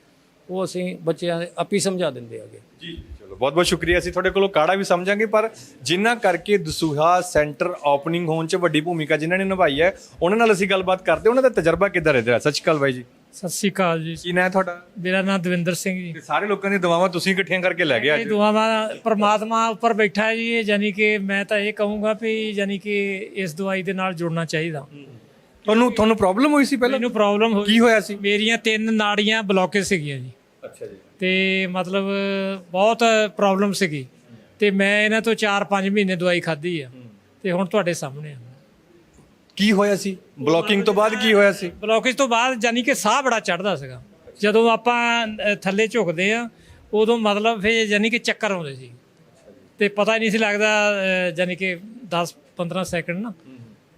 ਉਹ ਅਸੀਂ ਬੱਚਿਆਂ ਦੇ ਆਪੀ ਸਮਝਾ ਦਿੰਦੇ ਆਗੇ ਜੀ ਚਲੋ ਬਹੁਤ ਬਹੁਤ ਸ਼ੁਕਰੀਆ ਅਸੀਂ ਤੁਹਾਡੇ ਕੋਲੋਂ ਕਾੜਾ ਵੀ ਸਮਝਾਂਗੇ ਪਰ ਜਿਨ੍ਹਾਂ ਕਰਕੇ ਦਸੂਹਾ ਸੈਂਟਰ ਓਪਨਿੰਗ ਹੋਣ 'ਚ ਵੱਡੀ ਭੂਮਿਕਾ ਜਿਨ੍ਹਾਂ ਨੇ ਨਿਭਾਈ ਹੈ ਉਹਨਾਂ ਨਾਲ ਅਸੀਂ ਗੱਲਬਾਤ ਕਰਦੇ ਉਹਨਾਂ ਦਾ ਤਜਰਬਾ ਕਿੱਦਾਂ ਰਿਹਾ ਸਤਿ ਸ਼੍ਰੀ ਅਕਾਲ ਬਾਈ ਜੀ। ਸਤਿ ਸ੍ਰੀ ਅਕਾਲ ਜੀ। ਕੀ ਨਾਂ ਹੈ ਤੁਹਾਡਾ? ਮੇਰਾ ਨਾਮ ਦਵਿੰਦਰ ਸਿੰਘ ਜੀ। ਤੇ ਸਾਰੇ ਲੋਕਾਂ ਦੀਆਂ ਦੁਆਵਾਂ ਤੁਸੀਂ ਇਕੱਠੀਆਂ ਕਰਕੇ ਲੈ ਗਏ ਇਹ ਅੱਜ ਦੁਆਵਾਂ ਪ੍ਰਮਾਤਮਾ ਉੱਪਰ ਬੈਠਾ ਹੈ ਜੀ ਇਹ ਯਾਨੀ ਕਿ ਮੈਂ ਤਾਂ ਇਹ ਕਹੂੰਗਾ ਵੀ ਯਾਨੀ ਕਿ ਇਸ ਦਵਾਈ ਦੇ ਨਾਲ ਜੁੜਨਾ ਚਾਹੀਦਾ। ਤੁਹਾਨੂੰ ਤੁਹਾਨੂੰ ਪ੍ਰੋਬਲਮ ਹੋਈ ਸੀ ਪਹਿਲਾਂ? ਮੈਨੂੰ ਪ੍ਰੋਬਲਮ ਹੋਈ। ਕੀ ਹੋਇਆ ਸੀ? ਮੇਰੀਆਂ ਤਿੰਨ ਨਾੜੀਆਂ ਬਲੌਕੇਜ ਸੀਗੀਆਂ ਜੀ। ਅੱਛਾ ਜੀ। ਤੇ ਮਤਲਬ ਬਹੁਤ ਪ੍ਰੋਬਲਮ ਸੀਗੀ। ਤੇ ਮੈਂ ਇਹਨਾਂ ਤੋਂ 4-5 ਮਹੀਨੇ ਦਵਾਈ ਖਾਧੀ ਆ। ਤੇ ਹੁਣ ਤੁਹਾਡੇ ਸਾਹਮਣੇ ਆ। ਕੀ ਹੋਇਆ ਸੀ? ਬਲੌਕਿੰਗ ਤੋਂ ਬਾਅਦ ਕੀ ਹੋਇਆ ਸੀ? ਬਲੌਕੇਜ ਤੋਂ ਬਾਅਦ ਯਾਨੀ ਕਿ ਸਾਹ ਬੜਾ ਚੜਦਾ ਸੀਗਾ। ਜਦੋਂ ਆਪਾਂ ਅ, ਥੱਲੇ ਝੁਕਦੇ ਆ ਉਦੋਂ ਮਤਲਬ ਫਿਰ ਯਾਨੀ ਕਿ ਚੱਕਰ ਆਉਂਦੇ ਸੀ। ਤੇ ਪਤਾ ਹੀ ਨਹੀਂ ਸੀ ਲੱਗਦਾ ਅ, ਯਾਨੀ ਕਿ 10 15 ਸੈਕਿੰਡ ਨਾ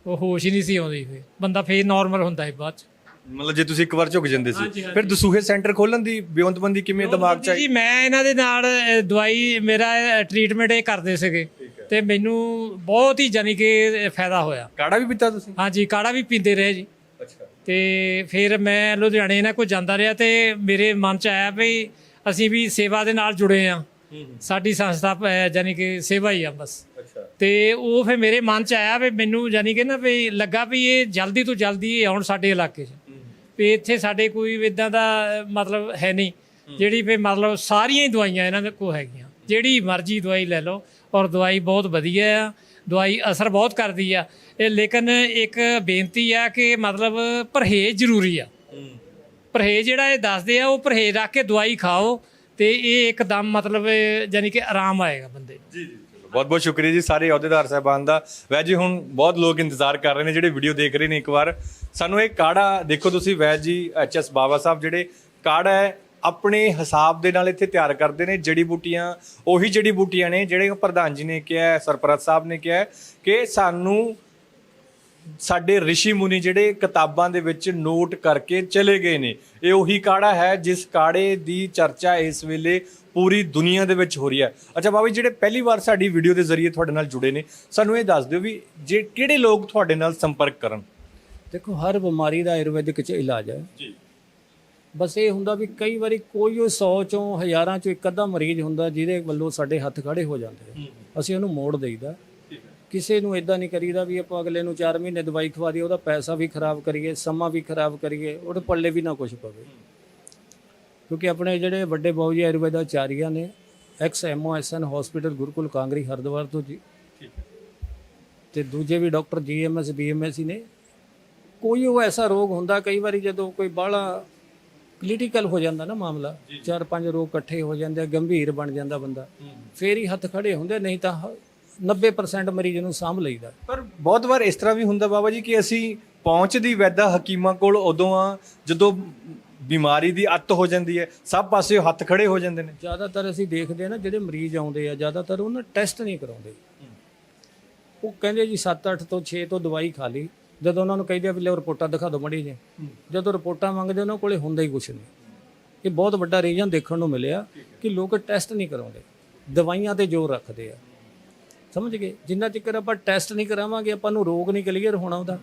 ਉਹ ਹੋਸ਼ ਹੀ ਨਹੀਂ ਸੀ ਆਉਂਦੀ ਫਿਰ ਬੰਦਾ ਫੇਰ ਨਾਰਮਲ ਹੁੰਦਾ ਹੈ ਬਾਅਦ ਚ। ਮਤਲਬ ਜੇ ਤੁਸੀਂ ਇੱਕ ਵਾਰ ਝੁਕ ਜਾਂਦੇ ਸੀ। ਫਿਰ ਦਸੂਹੇ ਸੈਂਟਰ ਖੋਲਣ ਦੀ ਬਿਉਂਤਬੰਦੀ ਕਿਵੇਂ ਦਿਮਾਗ 'ਚ ਆਈ? ਜੀ ਮੈਂ ਇਹਨਾਂ ਦੇ ਨਾਲ ਅ, ਦਵਾਈ ਮੇਰਾ ਟ੍ਰੀਟਮੈਂਟ ਇਹ ਕਰਦੇ ਸੀਗੇ। ਤੇ ਮੈਨੂੰ ਬਹੁਤ ਹੀ ਯਾਨੀ ਕਿ ਫਾਇਦਾ ਹੋਇਆ। ਕਾੜਾ ਵੀ ਪੀਤਾ ਤੁਸੀਂ? ਹਾਂਜੀ ਕਾੜਾ ਵੀ ਪੀਂਦੇ ਰਹੇ ਜੀ। ਅੱਛਾ। ਤੇ ਫਿਰ ਮੈਂ ਲੁਧਿਆਣੇ ਇਹਨਾਂ ਕੋਲ ਜਾਂਦਾ ਰਿਹਾ ਤੇ ਮੇਰੇ ਮਨ ਚ ਆਇਆ ਵੀ ਅਸੀਂ ਵੀ ਸੇਵਾ ਦੇ ਨਾਲ ਜੁੜੇ ਆ। ਸਾਡੀ ਸੰਸਥਾ ਪ- ਕਿ ਸੇਵਾ ਹੀ ਆ ਬਸ। ਅੱਛਾ। ਤੇ ਉਹ ਫਿਰ ਮੇਰੇ ਮਨ ਚ ਆਇਆ ਵੀ ਮੈਨੂੰ ਯਾਨੀ ਕਿ ਨਾ ਵੀ ਲੱਗਾ ਵੀ ਇਹ ਜਲਦੀ ਤੋਂ ਜਲਦੀ ਆਉਣ ਸਾਡੇ ਇਲਾਕੇ 'ਚ। ਵੀ ਇੱਥੇ ਸਾਡੇ ਕੋਈ ਇਦਾਂ ਦਾ ਮਤਲਬ ਹੈ ਨਹੀਂ। ਜਿਹੜੀ ਵੀ ਮਤਲਬ ਸਾਰੀਆਂ ਹੀ ਦਵਾਈਆਂ ਇਹਨਾਂ ਦੇ ਕੋਲ ਹੈਗੀਆਂ। ਜਿਹੜੀ ਮਰਜ਼ੀ ਦਵਾਈ ਲੈ ਲਓ ਔਰ ਦਵਾਈ ਬਹੁਤ ਵਧੀਆ ਆ। ਦਵਾਈ ਅਸਰ ਬਹੁਤ ਕਰਦੀ ਆ। ਇਹ ਲੇਕਿਨ ਇੱਕ ਬੇਨਤੀ ਆ ਕਿ ਮਤਲਬ ਪਰਹੇਜ਼ ਜ਼ਰੂਰੀ ਆ। ਪਰਹੇਜ਼ ਜਿਹੜਾ ਇਹ ਦੱਸਦੇ ਆ ਉਹ ਪਰਹੇਜ਼ ਰੱਖ ਕੇ ਦਵਾਈ ਖਾਓ ਤੇ ਇਹ ਇੱਕਦਮ ਮਤਲਬ ਯਾਨੀ ਕਿ ਆਰਾਮ ਆਏਗਾ ਬੰਦੇ ਨੂੰ। ਬਹੁਤ ਬਹੁਤ ਸ਼ੁਕਰੀਆ ਜੀ ਸਾਰੇ ਅਹੁਦੇਦਾਰ ਸਾਹਿਬਾਨ ਦਾ। ਵੈਦ ਜੀ, ਹੁਣ ਬਹੁਤ ਲੋਕ ਇੰਤਜ਼ਾਰ ਕਰ ਰਹੇ ਨੇ ਜਿਹੜੇ ਵੀਡੀਓ ਦੇਖ ਰਹੇ ਨੇ ਇੱਕ ਵਾਰ। ਸਾਨੂੰ ਇਹ ਕਾੜਾ ਦੇਖੋ ਤੁਸੀਂ, ਵੈਦ ਜੀ ਐਚਐਸ ਬਾਬਾ ਸਾਹਿਬ ਜਿਹੜੇ ਕਾੜਾ ਹੈ, ਆਪਣੇ ਹਿਸਾਬ ਦੇ ਨਾਲ ਇੱਥੇ ਤਿਆਰ ਕਰਦੇ ਨੇ। ਜੜੀ ਬੂਟੀਆਂ, ਉਹੀ ਜੜੀ ਬੂਟੀਆਂ ਨੇ ਜਿਹੜੇ ਪ੍ਰਧਾਨ ਜੀ ਨੇ ਕਿਹਾ, ਸਰਪ੍ਰਸਤ ਸਾਹਿਬ ਨੇ ਕਿਹਾ ਕਿ ਸਾਨੂੰ ਸਾਡੇ ઋષਿ ਮੁਨੀ ਜਿਹੜੇ ਕਿਤਾਬਾਂ ਦੇ ਵਿੱਚ ਨੋਟ ਕਰਕੇ ਚਲੇ ਗਏ ਨੇ। ਇਹ ਉਹੀ ਕਾੜਾ ਹੈ ਜਿਸ ਕਾੜੇ ਦੀ ਚਰਚਾ ਇਸ ਵੇਲੇ ਪੂਰੀ ਦੁਨੀਆ ਦੇ ਵਿੱਚ ਹੋ ਰਹੀ ਹੈ। ਅੱਛਾ ਬਾਬਾ ਜੀ ਜਿਹੜੇ ਪਹਿਲੀ ਵਾਰ ਸਾਡੀ ਵੀਡੀਓ ਦੇ ਜ਼ਰੀਏ ਤੁਹਾਡੇ ਨਾਲ ਜੁੜੇ ਨੇ ਸਾਨੂੰ ਇਹ ਦੱਸ ਦਿਓ ਵੀ ਜੇ ਕਿਹੜੇ ਲੋਕ ਤੁਹਾਡੇ ਨਾਲ ਸੰਪਰਕ ਕਰਨ? ਦੇਖੋ ਹਰ ਬਿਮਾਰੀ ਦਾ ਆਯੁਰਵੈਦਿਕ ਚ ਇਲਾਜ ਹੈ। ਜੀ। ਬਸ ਇਹ ਹੁੰਦਾ ਵੀ ਕਈ ਵਾਰੀ ਕੋਈ ਉਹ 100 ਚੋਂ ਹਜ਼ਾਰਾਂ ਚੋਂ ਇੱਕ ਅੱਧਾ ਮਰੀਜ਼ ਹੁੰਦਾ ਜਿਹਦੇ ਵੱਲੋਂ ਸਾਡੇ ਹੱਥ ਖੜੇ ਹੋ ਜਾਂਦੇ ਆ। ਅਸੀਂ ਉਹਨੂੰ ਮੋੜ ਦੇਈਦਾ। ਕਿਸੇ ਨੂੰ ਇਦਾਂ ਨਹੀਂ ਕਰੀਦਾ ਵੀ ਆਪਾਂ ਅਗਲੇ ਨੂੰ 4 ਮਹੀਨੇ ਦਵਾਈ ਖਵਾ ਦਈਏ ਉਹਦਾ ਪੈਸਾ ਵੀ ਖਰਾਬ ਕਰੀਏ ਸਮਾਂ ਵੀ ਖਰਾਬ ਕਰੀਏ ਉਹਦੇ ਪੱਲੇ ਵੀ ਨਾ ਕੁਝ ਪਵੇ। ਕਿਉਂਕਿ ਆਪਣੇ ਜਿਹੜੇ ਵੱਡੇ ਬਾਊ ਜੀ ਆਯੁਰਵੇਦਾਚਾਰੀਆ ਨੇ ਐਕਸ ਐਮਓਐਸਐਨ ਹਸਪੀਟਲ ਗੁਰਕੁਲ ਕਾਂਗਰੀ ਹਰਿਦੁਆਰ ਤੋਂ ਜੀ। ਤੇ ਦੂਜੇ ਵੀ ਡਾਕਟਰ ਜੀਐਮਐਸ ਬੀਐਮਐਸ ਹੀ ਨੇ। ਕੋਈ ਉਹ ਐਸਾ ਰੋਗ ਹੁੰਦਾ ਕਈ ਵਾਰੀ ਜਦੋਂ ਕੋਈ ਬਾਹਲਾ ਕ੍ਰਿਟੀਕਲ ਹੋ ਜਾਂਦਾ ਨਾ ਮਾਮਲਾ ਚਾਰ ਪੰਜ ਰੋਗ ਇਕੱਠੇ ਹੋ ਜਾਂਦੇ ਗੰਭੀਰ ਬਣ ਜਾਂਦਾ ਬੰਦਾ। ਫੇਰ ਹੀ ਹੱਥ ਖੜੇ ਹੁੰਦੇ ਨਹੀਂ ਤਾਂ 90% ਮਰੀਜ਼ ਨੂੰ ਸਾਂਭ ਲਈਦਾ। ਪਰ ਬਹੁਤ ਵਾਰ ਇਸ ਤਰ੍ਹਾਂ ਵੀ ਹੁੰਦਾ ਬਾਬਾ ਜੀ ਕਿ ਅਸੀਂ ਪਹੁੰਚਦੀ ਵੈਦਾ ਹਕੀਮਾਂ ਕੋਲ ਉਦੋਂ ਆ ਜਦੋਂ ਬਿਮਾਰੀ ਦੀ ਅੱਤ ਹੋ ਜਾਂਦੀ ਹੈ ਸਭ ਪਾਸੇ ਹੱਥ ਖੜੇ ਹੋ ਜਾਂਦੇ ਨੇ। ਜ਼ਿਆਦਾਤਰ ਅਸੀਂ ਦੇਖਦੇ ਆ ਨਾ ਜਿਹੜੇ ਮਰੀਜ਼ ਆਉਂਦੇ ਆ ਜ਼ਿਆਦਾਤਰ ਉਹਨਾਂ ਟੈਸਟ ਨਹੀਂ ਕਰਾਉਂਦੇ। ਉਹ ਕਹਿੰਦੇ ਜੀ 7-8 ਤੋਂ 6 ਤੋਂ ਦਵਾਈ ਖਾ ਲਈ ਜਦੋਂ ਉਹਨਾਂ ਨੂੰ ਕਹਿੰਦੇ ਆ ਵੀ ਲਿਓ ਰਿਪੋਰਟਾਂ ਦਿਖਾ ਦਿਓ ਮੜੀ ਜੇ ਜਦੋਂ ਰਿਪੋਰਟਾਂ ਮੰਗਦੇ ਉਹਨਾਂ ਕੋਲੇ ਹੁੰਦਾ ਹੀ ਕੁਝ ਨਹੀਂ। ਇਹ ਬਹੁਤ ਵੱਡਾ ਰੀਜਨ ਦੇਖਣ ਨੂੰ ਮਿਲਿਆ ਕਿ ਲੋਕ ਟੈਸਟ ਨਹੀਂ ਕਰਾਉਂਦੇ। ਦਵਾਈਆਂ ਤੇ ਜ਼ੋਰ ਰੱਖਦੇ ਆ। ਸਮਝ ਗਏ? ਜਿੰਨਾ ਚਿਰ ਆਪਾਂ ਟੈਸਟ ਨਹੀਂ ਕਰਾਵਾਂਗੇ ਆਪਾਂ ਨੂੰ ਰੋਗ ਨਹੀਂ ਕਲੀਅਰ ਹੋਣਾ ਉਹਦਾ।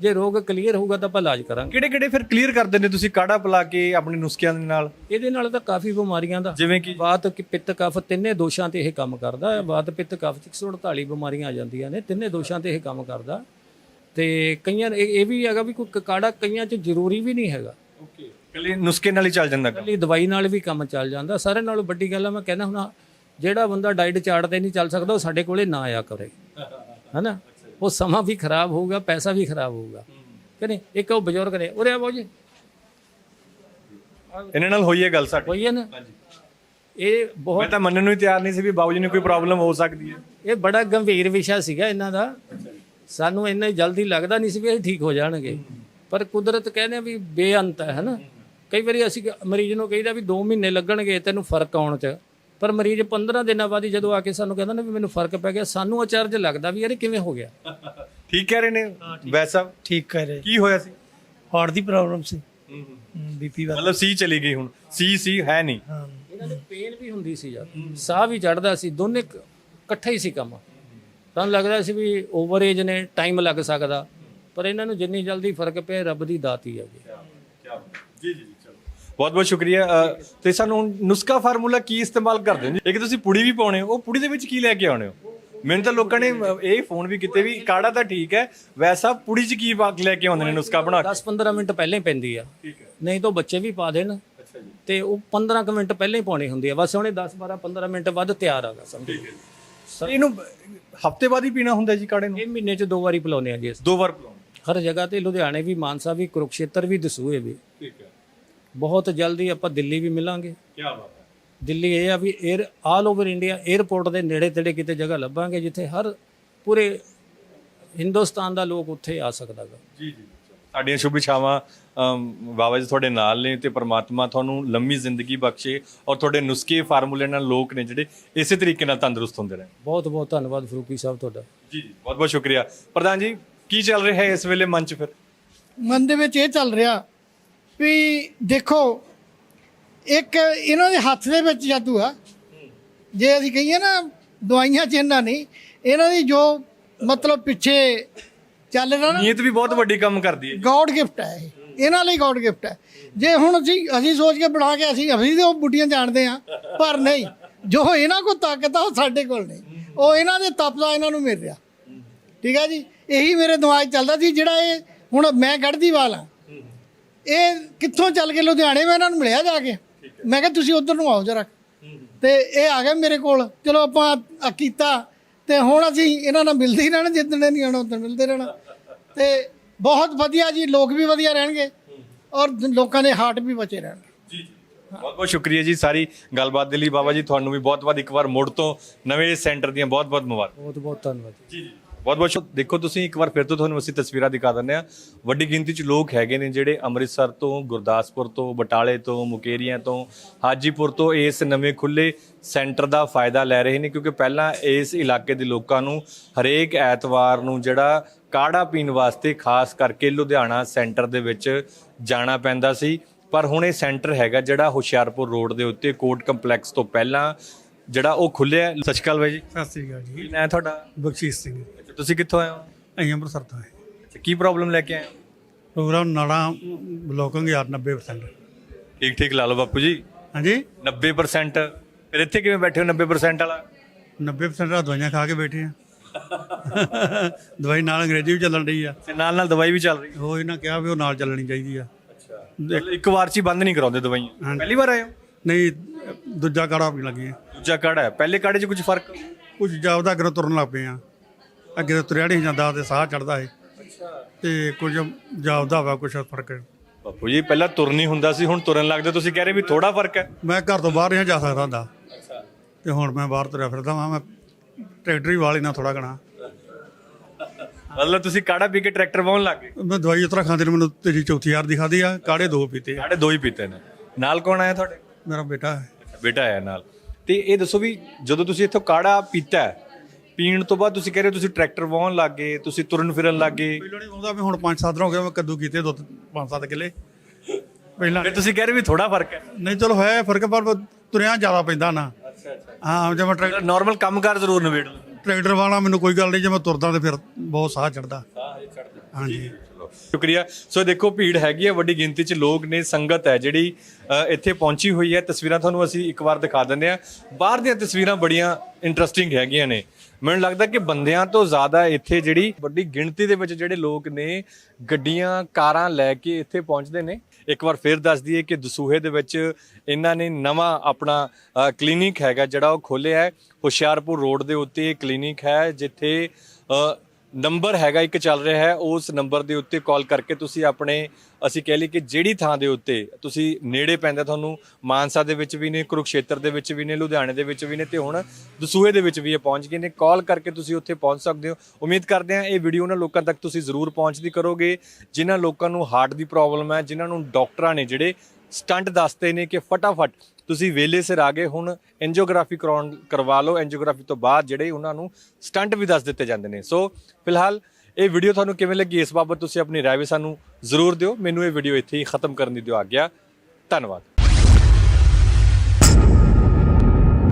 ਜੇ ਰੋਗ ਕਲੀਅਰ ਹੋਊਗਾ ਤਾਂ ਆਪਾਂ ਇਲਾਜ ਕਰਾਂਗੇ। ਕਿਹੜੇ ਕਿਹੜੇ ਫਿਰ ਕਲੀਅਰ ਕਰ ਦਿੰਦੇ ਤੁਸੀਂ? ਕਾੜਾ ਪਿਲਾ ਕੇ ਆਪਣੇ ਨੁਸਖਿਆਂ ਦੇ ਨਾਲ? ਇਹਦੇ ਨਾਲ ਤਾਂ ਕਾਫੀ ਬਿਮਾਰੀਆਂ ਦਾ। ਜਿਵੇਂ ਕਿ ਵਾਤ ਪਿੱਤ ਕਫ ਤਿੰਨੇ ਦੋਸ਼ਾਂ ਤੇ ਇਹ ਕੰਮ ਕਰਦਾ। ਹੈ ਵਾਤ ਪਿੱਤ ਕਫ 'ਚ 148 ਬਿਮਾਰੀਆਂ ਆ ਜਾਂਦੀਆਂ ਨੇ। ਤਿੰਨੇ ਦੋਸ਼ਾਂ ਤੇ ਇਹ ਕੰਮ ਕਰਦਾ। ਤੇ ਕਈਆਂ ਇਹ ਵੀ ਹੈਗਾ ਵੀ ਕੋਈ ਕਾੜਾ ਕਈਆਂ 'ਚ ਜ਼ਰੂਰੀ ਵੀ ਨਹੀਂ ਹੈਗਾ। ਓਕੇ। ਕੱਲੀ ਨੁਸਖੇ ਨਾਲ ਹੀ ਚੱਲ ਜਾਂਦਾ ਕੱਲੀ ਦਵਾਈ ਨਾਲ ਵੀ ਕੰਮ ਚੱਲ ਜਾਂਦਾ। ਸਾਰੇ ਨਾਲੋਂ ਵੱਡੀ ਗੱਲ ਆ ਮੈਂ ਕਹਿੰਦਾ ਹੁਣ ਜਿਹੜਾ ਬੰਦਾ ਡਾਈਟ ਚਾਰਟ ਤੇ ਨਹੀਂ ਚੱਲ ਸਕਦਾ ਉਹ ਸਾਡੇ ਕੋਲੇ ਨਾ ਆਇਆ ਕਰੇ। ਹੈਨਾ? ਉਹ ਸਮਾਂ ਵੀ ਖਰਾਬ ਹੋਊਗਾ ਪੈਸਾ ਵੀ ਖਰਾਬ ਹੋਊਗਾ। ਕਿ ਨਹੀਂ? ਇੱਕ ਉਹ ਬਜ਼ੁਰਗ ਨੇ ਉਰੇ ਆ ਬਾਊ ਜੀ। ਇਹਨਾਂ ਨਾਲ ਹੋਈ ਹੈ ਗੱਲ ਸਾਡੀ। ਹੋਈ ਹੈ ਨਾ? ਇਹ ਬਹੁਤ ਮੈਂ ਤਾਂ ਮੰਨਣ ਨੂੰ ਹੀ ਤਿਆਰ ਨਹੀਂ ਸੀ ਵੀ ਬਾਬੂ ਜੀ ਨੂੰ ਕੋਈ ਪ੍ਰੋਬਲਮ ਹੋ ਸਕਦੀ ਹੈ। ਇਹ ਬੜਾ ਗੰਭੀਰ ਵਿਸ਼ਾ ਸੀਗਾ ਇਹਨਾਂ ਦਾ। ਸਾਨੂੰ ਇੰਨਾ ਜਲਦੀ ਲੱਗਦਾ ਨਹੀਂ ਸੀ ਵੀ ਇਹ ਠੀਕ ਹੋ ਜਾਣਗੇ। ਪਰ ਕੁਦਰਤ ਕਹਿੰਦੇ ਵੀ ਬੇਅੰਤ ਹੈ ਹਨਾ? ਕਈ ਵਾਰੀ ਅਸੀਂ ਮਰੀਜ਼ ਨੂੰ ਕਹੀਦਾ ਵੀ 2 ਮਹੀਨੇ ਲੱਗਣਗੇ ਤੈਨੂੰ ਫ਼ਰਕ ਆਉਣ 'ਚ। ਪਰ ਮਰੀਜ਼ 15 ਦਿਨਾਂ ਬਾਅਦ ਹੀ ਜਦੋਂ ਆ ਕੇ ਸਾਨੂੰ ਕਹਿੰਦਾ ਨਾ ਵੀ ਮੈਨੂੰ ਫ਼ਰਕ ਪੈ ਗਿਆ ਸਾਨੂੰ ਅਚਰਜ ਲੱਗਦਾ ਵੀ ਯਾਰ ਇਹ ਕਿਵੇਂ ਹੋ ਗਿਆ? ਠੀਕ ਕਹਿ ਰਹੇ ਨੇ ਵੈਸਾ ਠੀਕ। ਕਰ ਰਹੇ। ਕੀ ਹੋਇਆ ਸੀ? ਹਾਰਟ ਦੀ ਪ੍ਰੋਬਲਮ ਸੀ। ਬੀਪੀ ਮਤਲਬ ਸੀ ਚਲੀ ਗਈ ਹੁਣ। ਸੀ ਸੀ ਹੈ ਨਹੀਂ। ਹਾਂ। ਇਹਨਾਂ ਦੇ ਪੇਨ ਵੀ ਹੁੰਦੀ ਸੀ ਯਾਰ। ਸਾਹ ਵੀ ਚੜਦਾ ਸੀ ਦੋਨੇ ਇਕੱਠੇ ਹੀ ਸੀ ਕੰਮ। ਤਾਂ ਲੱਗਦਾ ਸੀ ਵੀ ਓਵਰ ਏਜ ਨੇ ਟਾਈਮ ਲੱਗ ਸਕਦਾ। ਪਰ ਇਹਨਾਂ ਨੂੰ ਜਿੰਨੀ ਜਲਦੀ ਫ਼ਰਕ ਪਿਆ ਰੱਬ ਦੀ ਦਾਤ ਹੀ ਹੈਗੀ। ਜੀ ਜੀ। ਬਹੁਤ ਬਹੁਤ ਸ਼ੁਕਰੀਆ। ਅ, ਤੇ ਸਾਨੂੰ ਹੁਣ ਨੁਸਖਾ ਫਾਰਮੂਲਾ ਕੀ ਇਸਤੇਮਾਲ ਕਰਦੇ ਹੋ? ਜੀ ਇੱਕ ਤੁਸੀਂ ਪੁੜੀ ਵੀ ਪਾਉਣੇ ਹੋ ਉਹ ਪੁੜੀ ਦੇ ਵਿੱਚ ਕੀ ਲੈ ਕੇ ਆਉਣੇ ਹੋ? ਮੈਨੂੰ ਤਾਂ ਲੋਕਾਂ ਨੇ ਅ, ਇਹ ਫੋਨ ਵੀ ਕੀਤੇ ਵੀ ਕਾੜਾ ਤਾਂ ਠੀਕ ਹੈ ਵੈਸਾ ਪੁੜੀ 'ਚ ਕੀ ਪਾ ਕੇ ਲੈ ਕੇ ਆਉਂਦੇ ਨੇ ਨੁਸਖਾ ਬਣਾ ਕੇ? 10-15 ਮਿੰਟ ਪਹਿਲਾਂ ਹੀ ਪੈਂਦੀ ਆ। ਨਹੀਂ ਤਾਂ ਬੱਚੇ ਵੀ ਪਾ ਦੇਣ। ਤੇ ਉਹ 15 ਕੁ ਮਿੰਟ ਪਹਿਲਾਂ ਹੀ ਪਾਉਣੀ ਹੁੰਦੀ ਆ। ਬਸ ਉਹਨੇ 10-12 15 ਮਿੰਟ ਬਾਅਦ ਤਿਆਰ ਆਗਾ ਸਮਝ ਇਹਨੂੰ ਹਫ਼ਤੇ ਬਾਅਦ ਹੀ ਪੀਣਾ ਹੁੰਦਾ ਜੀ ਕਾੜੇ ਨੂੰ? ਇਹ ਮਹੀਨੇ 'ਚ ਦੋ ਵਾਰੀ ਪਿਲਾਉਂਦੇ ਆ ਜੀ ਅਸੀਂ। ਦੋ ਵਾਰ ਪਿਲਾਉਣਾ ਹਰ ਜਗ੍ਹਾ ਤੇ ਲੁਧਿਆਣੇ ਵੀ ਮਾਨਸਾ ਵੀ ਕੁਰੂਕਸ਼ੇਤਰ ਵੀ ਦਸੂਏ ਵੀ। ਠੀਕ ਹੈ। ਬਹੁਤ ਜਲਦੀ ਆਪਾਂ ਦਿੱਲੀ ਵੀ ਮਿਲਾਂਗੇ। ਕੀ ਬਾਤ ਹੈ। ਦਿੱਲੀ ਇਹ ਆ ਵੀ air all over India airport ਦੇ ਨੇੜੇ ਤੇੜੇ ਕਿਤੇ ਜਗ੍ਹਾ ਲੱਭਾਂਗੇ ਜਿੱਥੇ ਹਰ ਪੂਰੇ ਹਿੰਦੁਸਤਾਨ ਦਾ ਲੋਕ ਉੱਥੇ ਆ ਸਕਦਾਗਾ। ਜੀ ਜੀ। ਸਾਡੀਆਂ ਸ਼ੁਭ ਇਛਾਵਾਂ ਬਾਬਾ ਜੀ ਤੁਹਾਡੇ ਨਾਲ ਨੇ ਤੇ ਪ੍ਰਮਾਤਮਾ ਤੁਹਾਨੂੰ ਲੰਮੀ ਜ਼ਿੰਦਗੀ ਬਖਸ਼ੇ ਔਰ ਤੁਹਾਡੇ ਨੁਸਖੇ ਫਾਰਮੂਲੇ ਨਾਲ ਲੋਕ ਨੇ ਜਿਹੜੇ ਇਸੇ ਤਰੀਕੇ ਨਾਲ ਤੰਦਰੁਸਤ ਹੁੰਦੇ ਰਹਿਣ ਬਹੁਤ ਬਹੁਤ ਧੰਨਵਾਦ ਫਰੂਕੀ ਸਾਹਿਬ ਤੁਹਾਡਾ। ਜੀ ਜੀ। ਬਹੁਤ ਬਹੁਤ ਸ਼ੁਕਰੀਆ। ਪ੍ਰਧਾਨ ਜੀ ਕੀ ਚੱਲ ਰਿਹਾ ਹੈ ਇਸ ਵੇਲੇ ਮੰਚ ਫਿਰ? ਮਨ ਦੇ ਵਿੱਚ ਇਹ ਚੱਲ ਰਿਹਾ ਵੀ ਦੇਖੋ ਇੱਕ ਇਹਨਾਂ ਦੇ ਹੱਥ ਦੇ ਵਿੱਚ ਜਾਦੂ ਆ। ਜੇ ਅਸੀਂ ਕਹੀਏ ਨਾ ਦਵਾਈਆਂ ਚ ਇਹਨਾਂ ਨਹੀਂ ਇਹਨਾਂ ਦੀ ਜੋ ਮਤਲਬ ਪਿੱਛੇ ਚੱਲ ਰਿਹਾ ਨਾ ਨੀਅਤ ਵੀ ਬਹੁਤ ਵੱਡੀ ਕੰਮ ਕਰਦੀ ਹੈ। ਗੋਡ ਗਿਫਟ ਹੈ ਇਹ। ਇਹਨਾਂ ਲਈ ਗੋਡ ਗਿਫਟ ਹੈ। ਜੇ ਹੁਣ ਅਸੀਂ ਅਸੀਂ ਸੋਚ ਕੇ ਬਣਾ ਕੇ ਅਸੀਂ ਅਸੀਂ ਤੇ ਉਹ ਬੁੱਢੀਆਂ ਜਾਣਦੇ ਆ ਪਰ ਨਹੀਂ ਜੋ ਇਹਨਾਂ ਕੋਲ ਤਾਕਤ ਆ ਉਹ ਸਾਡੇ ਕੋਲ ਨਹੀਂ। ਉਹ ਇਹਨਾਂ ਦੇ ਤਪ ਦਾ ਇਹਨਾਂ ਨੂੰ ਮਿਲ ਰਿਹਾ। ਠੀਕ ਹੈ ਜੀ? ਇਹੀ ਮੇਰੇ ਦਿਮਾਗ ਚੱਲਦਾ ਸੀ ਜਿਹੜਾ ਇਹ ਹੁਣ ਮੈਂ ਗੜਦੀ ਵਾਲਾ। ਇਹ ਕਿੱਥੋਂ ਚੱਲ ਕੇ ਲੁਧਿਆਣੇ ਮੈਂ ਇਹਨਾਂ ਨੂੰ ਮਿਲਿਆ ਜਾ ਕੇ। ਮੈਂ ਕਿਹਾ ਤੁਸੀਂ ਉਧਰ ਨੂੰ ਆਓ ਜਰਾ। ਤੇ ਇਹ ਆ ਗਏ ਮੇਰੇ ਕੋਲ। ਚਲੋ ਆਪਾਂ ਆ ਕੀਤਾ। ਤੇ ਹੁਣ ਅਸੀਂ ਇਹਨਾਂ ਨਾਲ ਮਿਲਦੇ ਹੀ ਰਹਿਣਾ ਜਿੱਦਣ ਨਹੀਂ ਆਉਣਾ ਉਦੋਂ ਮਿਲਦੇ ਰਹਿਣਾ। ਤੇ ਬਹੁਤ ਵਧੀਆ ਜੀ ਲੋਕ ਵੀ ਵਧੀਆ ਰਹਿਣਗੇ ਔਰ ਲੋਕਾਂ ਦੇ ਹਾਰਟ ਵੀ ਬਚੇ ਰਹਿਣਗੇ। ਬਹੁਤ ਬਹੁਤ ਸ਼ੁਕਰੀਆ ਜੀ ਸਾਰੀ ਗੱਲਬਾਤ ਦੇ ਲਈ। ਬਾਬਾ ਜੀ ਤੁਹਾਨੂੰ ਵੀ ਬਹੁਤ ਬਹੁਤ ਇੱਕ ਵਾਰ ਮੁੜ ਤੋਂ ਨਵੇਂ ਸੈਂਟਰ ਦੀਆਂ ਬਹੁਤ ਬਹੁਤ ਮੁਬਾਰਕ। ਬਹੁਤ ਬਹੁਤ ਧੰਨਵਾਦ ਜੀ ਜੀ। ਬਹੁਤ ਬਹੁਤ ਦੇਖੋ ਤੁਸੀਂ ਇੱਕ ਵਾਰ ਫਿਰ ਤੋਂ ਤੁਹਾਨੂੰ ਅਸੀਂ ਤਸਵੀਰਾਂ ਦਿਖਾ ਦਿੰਦੇ ਆ ਵੱਡੀ ਗਿਣਤੀ 'ਚ ਲੋਕ ਹੈਗੇ ਨੇ ਜਿਹੜੇ ਅੰਮ੍ਰਿਤਸਰ ਤੋਂ ਗੁਰਦਾਸਪੁਰ ਤੋਂ ਬਟਾਲੇ ਤੋਂ ਮੁਕੇਰੀਆਂ ਤੋਂ ਹਾਜੀਪੁਰ ਤੋਂ ਇਸ ਨਵੇਂ ਖੁੱਲੇ ਸੈਂਟਰ ਦਾ ਫਾਇਦਾ ਲੈ ਰਹੇ ਨੇ ਕਿਉਂਕਿ ਪਹਿਲਾਂ ਇਸ ਇਲਾਕੇ ਦੇ ਲੋਕਾਂ ਨੂੰ ਹਰੇਕ ਐਤਵਾਰ ਨੂੰ ਜਿਹੜਾ ਕਾੜਾ ਪੀਣ ਵਾਸਤੇ ਖਾਸ ਕਰਕੇ ਲੁਧਿਆਣਾ ਸੈਂਟਰ ਦੇ ਵਿੱਚ ਜਾਣਾ ਪੈਂਦਾ ਸੀ। ਪਰ ਹੁਣ ਇਹ ਸੈਂਟਰ ਹੈਗਾ ਜਿਹੜਾ ਹੁਸ਼ਿਆਰਪੁਰ ਰੋਡ ਦੇ ਉੱਤੇ ਕੋਰਟ ਕੰਪਲੈਕਸ ਤੋਂ ਪਹਿਲਾਂ ਜਿਹੜਾ ਉਹ ਖੁੱਲਿਆ ਸਤਿ ਸ਼੍ਰੀ ਅਕਾਲ ਬਾਈ ਜੀ। ਸਤਿ ਸ੍ਰੀ ਅਕਾਲ ਜੀ। ਹੈ ਤੁਹਾਡਾ ਬਖਸ਼ੀਸ਼ ਸਿੰਘ। ਤੁਸੀਂ ਕਿੱਥੋਂ ਆਏ ਹੋ? ਅਸੀਂ ਅੰਮ੍ਰਿਤਸਰ ਤੋਂ ਹੈ ਅੱਛਾ, ਕੀ ਪ੍ਰੋਬਲਮ ਲੈ ਕੇ ਆਏ ਹੋ? ਪ੍ਰੋਗਰਾਮ ਨਾੜਾ ਬਲੋਕਿੰਗ ਯਾਰ 90% ਠੀਕ ਠੀਕ ਲਾ ਲਓ ਬਾਪੂ ਜੀ। ਹਾਂਜੀ? 90% ਫਿਰ ਇੱਥੇ ਕਿਵੇਂ ਬੈਠੇ ਹੋ 90% ਵਾਲਾ? 90% ਦਾ ਦਵਾਈਆਂ ਖਾ ਕੇ ਬੈਠੇ ਆ। ਦਵਾਈ ਨਾਲ ਅੰਗਰੇਜ਼ੀ ਵੀ ਚੱਲਣ ਰਹੀ ਆ। ਤੇ ਨਾਲ ਨਾਲ ਦਵਾਈ ਵੀ ਚੱਲ ਰਹੀ ਹੈ। ਉਹ ਇਹਨਾਂ ਕਿਹਾ ਵੀ ਉਹ ਨਾਲ ਚੱਲਣੀ ਚਾਹੀਦੀ ਆ। ਮਤਲਬ ਇੱਕ ਵਾਰ ਚ ਹੀ ਬੰਦ ਨਹੀਂ ਕਰਾਉਂਦੇ ਦਵਾਈਆਂ। ਹਾਂਜੀ। ਪਹਿਲੀ ਵਾਰ ਆਏ ਹੋ? ਨਹੀਂ ਦੂਜਾ ਕਾੜਾ ਪੀਣ ਲੱਗੇ ਆ। ਦੂਜਾ ਕਾੜਾ ਹੈ। ਪਹਿਲੇ ਕਾੜੇ 'ਚ ਕੁਝ ਫ਼ਰਕ? ਕੁਝ ਜਾਪਦਾ ਅੱਗੇ ਤੁਰਨ ਲੱਗ ਪਏ ਆ। ਅੱਗੇ ਤਾਂ ਤੁਰਿਆ ਨਹੀਂ ਜਾਂਦਾ ਤੇ ਸਾਹ ਚੜਦਾ ਹੈ ਤੇ ਕੁਝ ਜਾਪਦਾ ਵਾ ਕੁਝ ਫ਼ਰਕ। ਬਾਪੂ ਜੀ ਪਹਿਲਾਂ ਤੁਰ ਨਹੀਂ ਹੁੰਦਾ ਸੀ ਹੁਣ ਤੁਰਨ ਲੱਗਦੇ ਤੁਸੀਂ ਕਹਿ ਰਹੇ ਵੀ ਥੋੜਾ ਫ਼ਰਕ ਹੈ। ਮੈਂ ਘਰ ਤੋਂ ਬਾਹਰ ਨਹੀਂ ਜਾ ਸਕਦਾ ਹੁੰਦਾ। ਤੇ ਹੁਣ ਮੈਂ ਬਾਹਰ ਤੁਰਿਆ ਫਿਰਦਾ ਵਾਂ ਮੈਂ ਟਰੈਕਟਰੀ ਵਾਲੀ ਨਾਲ ਥੋੜਾ ਗਣਾ ਮਤਲਬ ਤੁਸੀਂ ਕਾੜਾ ਪੀ ਕੇ ਟਰੈਕਟਰ ਵਾਹਣ ਲੱਗ ਗਏ? ਮੈਂ ਦਵਾਈ ਉਤਰਾ ਖਾਂਦੇ ਨੂੰ ਮੈਨੂੰ ਤੇਰੀ ਚੌਥੀ ਯਾਰ ਦੀ ਖਾਦੀ ਆ ਕਾੜੇ ਦੋ ਪੀਤੇ ਕਾੜੇ ਦੋ ਹੀ ਪੀਤੇ ਨੇ। ਨਾਲ ਕੌਣ ਆਇਆ ਤੁਹਾਡੇ? ਮੇਰਾ ਬੇਟਾ ਹੈ। ਬੇਟਾ ਆਇਆ ਨਾਲ। ਤੇ ਇਹ ਦੱਸੋ ਵੀ ਜਦੋਂ ਤੁਸੀਂ ਇੱਥੋਂ ਕਾੜਾ ਪੀਤਾ ਹੈ, ਪੀਣ ਤੋਂ ਬਾਅਦ ਤੁਸੀਂ ਕਹਿ ਰਹੇ ਹੋ ਤੁਸੀਂ ਟਰੈਕਟਰ ਵਾਹਣ ਲੱਗ ਗਏ ਤੁਸੀਂ ਤੁਰਨ ਫਿਰਨ ਲੱਗ ਗਏ। ਪਹਿਲਾਂ ਨਹੀਂ ਆਉਂਦਾ ਵੀ ਹੁਣ 5-7 ਦਿਨ ਹੋ ਗਏ ਮੈਂ ਕੱਦੂ ਕੀਤੇ ਦੋ 5-7 ਕਿੱਲੇ। ਪਹਿਲਾਂ ਫਿਰ ਤੁਸੀਂ ਕਹਿ ਰਹੇ ਵੀ ਥੋੜਾ ਫ਼ਰਕ ਹੈ। ਨਹੀਂ ਚਲੋ ਹੈ ਫ਼ਰਕ ਪਰ ਤੁਰਿਆ ਜ਼ਿਆਦਾ ਪੈਂਦਾ ਨਾ। ਹਾਂ ਜੇ ਮੈਂ ਟਰੈਕ- ਨਾਰਮਲ ਕੰਮਕਾਰ ਜ਼ਰੂਰ ਨਿਬੇੜ ਲਓ। ਟਰੈਕਟਰ ਵਾਲਾ ਮੈਨੂੰ ਕੋਈ ਗੱਲ ਨਹੀਂ ਜੇ ਮੈਂ ਤੁਰਦਾ ਤੇ ਫਿਰ ਬਹੁਤ ਸਾਹ ਚੜਦਾ ਹਾਂਜੀ। ਸ਼ੁਕਰੀਆ। ਸੋ ਦੇਖੋ ਭੀੜ ਹੈਗੀ ਹੈ ਵੱਡੀ ਗਿਣਤੀ 'ਚ ਲੋਕ ਨੇ ਸੰਗਤ ਹੈ ਜਿਹੜੀ ਇੱਥੇ ਪਹੁੰਚੀ ਹੋਈ ਹੈ। ਤਸਵੀਰਾਂ ਤੁਹਾਨੂੰ ਅਸੀਂ ਇੱਕ ਵਾਰ ਦਿਖਾ ਦਿੰਦੇ ਆ ਬਾਹਰ ਦੀਆਂ ਤਸਵੀਰਾਂ ਬੜੀਆਂ ਇੰਟਰਸਟਿੰਗ ਹੈਗੀਆਂ ਨੇ। ਮੈਨੂੰ ਲੱਗਦਾ ਕਿ ਬੰਦਿਆਂ ਤੋਂ ਜ਼ਿਆਦਾ ਇੱਥੇ ਜਿਹੜੀ ਵੱਡੀ ਗਿਣਤੀ ਦੇ ਵਿੱਚ ਜਿਹੜੇ ਲੋਕ ਨੇ, ਗੱਡੀਆਂ, ਕਾਰਾਂ ਲੈ ਕੇ ਇੱਥੇ ਪਹੁੰਚਦੇ ਨੇ। ਇੱਕ ਵਾਰ ਫਿਰ ਦੱਸ ਦਈਏ ਕਿ ਦਸੂਹੇ ਦੇ ਵਿੱਚ ਇਹਨਾਂ ਨੇ ਨਵਾਂ ਆਪਣਾ ਕਲੀਨਿਕ ਹੈਗਾ ਜਿਹੜਾ ਉਹ ਖੋਲ੍ਹਿਆ ਹੈ। ਹੁਸ਼ਿਆਰਪੁਰ ਰੋਡ ਦੇ ਉੱਤੇ ਇਹ ਕਲੀਨਿਕ ਹੈ, ਜਿੱਥੇ ਨੰਬਰ ਹੈਗਾ ਇੱਕ ਚੱਲ ਰਿਹਾ ਹੈ, ਉਸ ਨੰਬਰ ਦੇ ਉੱਤੇ ਕਾਲ ਕਰਕੇ ਤੁਸੀਂ ਆਪਣੇ, ਅਸੀਂ ਕਹਿ ਲਈ ਕਿ ਜਿਹੜੀ ਥਾਂ ਦੇ ਉੱਤੇ ਤੁਸੀਂ ਨੇੜੇ ਪੈਂਦਾ, ਤੁਹਾਨੂੰ ਮਾਨਸਾ ਦੇ ਵਿੱਚ ਵੀ ਨੇ, ਕੁਰੂਕਸ਼ੇਤਰ ਦੇ ਵਿੱਚ ਵੀ ਨੇ, ਲੁਧਿਆਣੇ ਦੇ ਵਿੱਚ ਵੀ ਨੇ ਤੇ ਹੁਣ ਦਸੂਏ ਦੇ ਵਿੱਚ ਵੀ ਇਹ ਪਹੁੰਚ ਗਏ ਨੇ। ਕਾਲ ਕਰਕੇ ਤੁਸੀਂ ਉੱਥੇ ਪਹੁੰਚ ਸਕਦੇ ਹੋ। ਉਮੀਦ ਕਰਦੇ ਹਾਂ ਇਹ ਵੀਡੀਓ ਉਹਨਾਂ ਲੋਕਾਂ ਤੱਕ ਤੁਸੀਂ ਜ਼ਰੂਰ ਪਹੁੰਚਦੀ ਕਰੋਗੇ, ਜਿਨ੍ਹਾਂ ਲੋਕਾਂ ਨੂੰ ਹਾਰਟ ਦੀ ਪ੍ਰੋਬਲਮ ਹੈ, ਜਿਨ੍ਹਾਂ ਨੂੰ ਡਾਕਟਰਾਂ ਨੇ ਜਿਹੜੇ ਸਟੰਟ ਦੱਸਦੇ ਨੇ ਕਿ ਫਟਾਫਟ ਤੁਸੀਂ ਵੇਲੇ ਸਿਰ ਆ ਗਏ, ਹੁਣ ਐਂਜੀਓਗ੍ਰਾਫੀ ਕਰਾਉਣ, ਕਰਵਾ ਲਓ ਐਂਜੀਓਗ੍ਰਾਫੀ ਤੋਂ ਬਾਅਦ ਜਿਹੜੇ ਉਹਨਾਂ ਨੂੰ ਸਟੰਟ ਵੀ ਦੱਸ ਦਿੱਤੇ ਜਾਂਦੇ ਨੇ। ਸੋ ਫਿਲਹਾਲ ਇਹ ਵੀਡੀਓ ਤੁਹਾਨੂੰ ਕਿਵੇਂ ਲੱਗੀ, ਇਸ ਬਾਬਤ ਤੁਸੀਂ ਆਪਣੀ ਰਾਏ ਸਾਨੂੰ ਜ਼ਰੂਰ ਦਿਓ। ਮੈਨੂੰ ਇਹ ਵੀਡੀਓ ਇੱਥੇ ਹੀ ਖਤਮ ਕਰਨ ਦੀ ਦਿਓ ਆਗਿਆ। ਧੰਨਵਾਦ।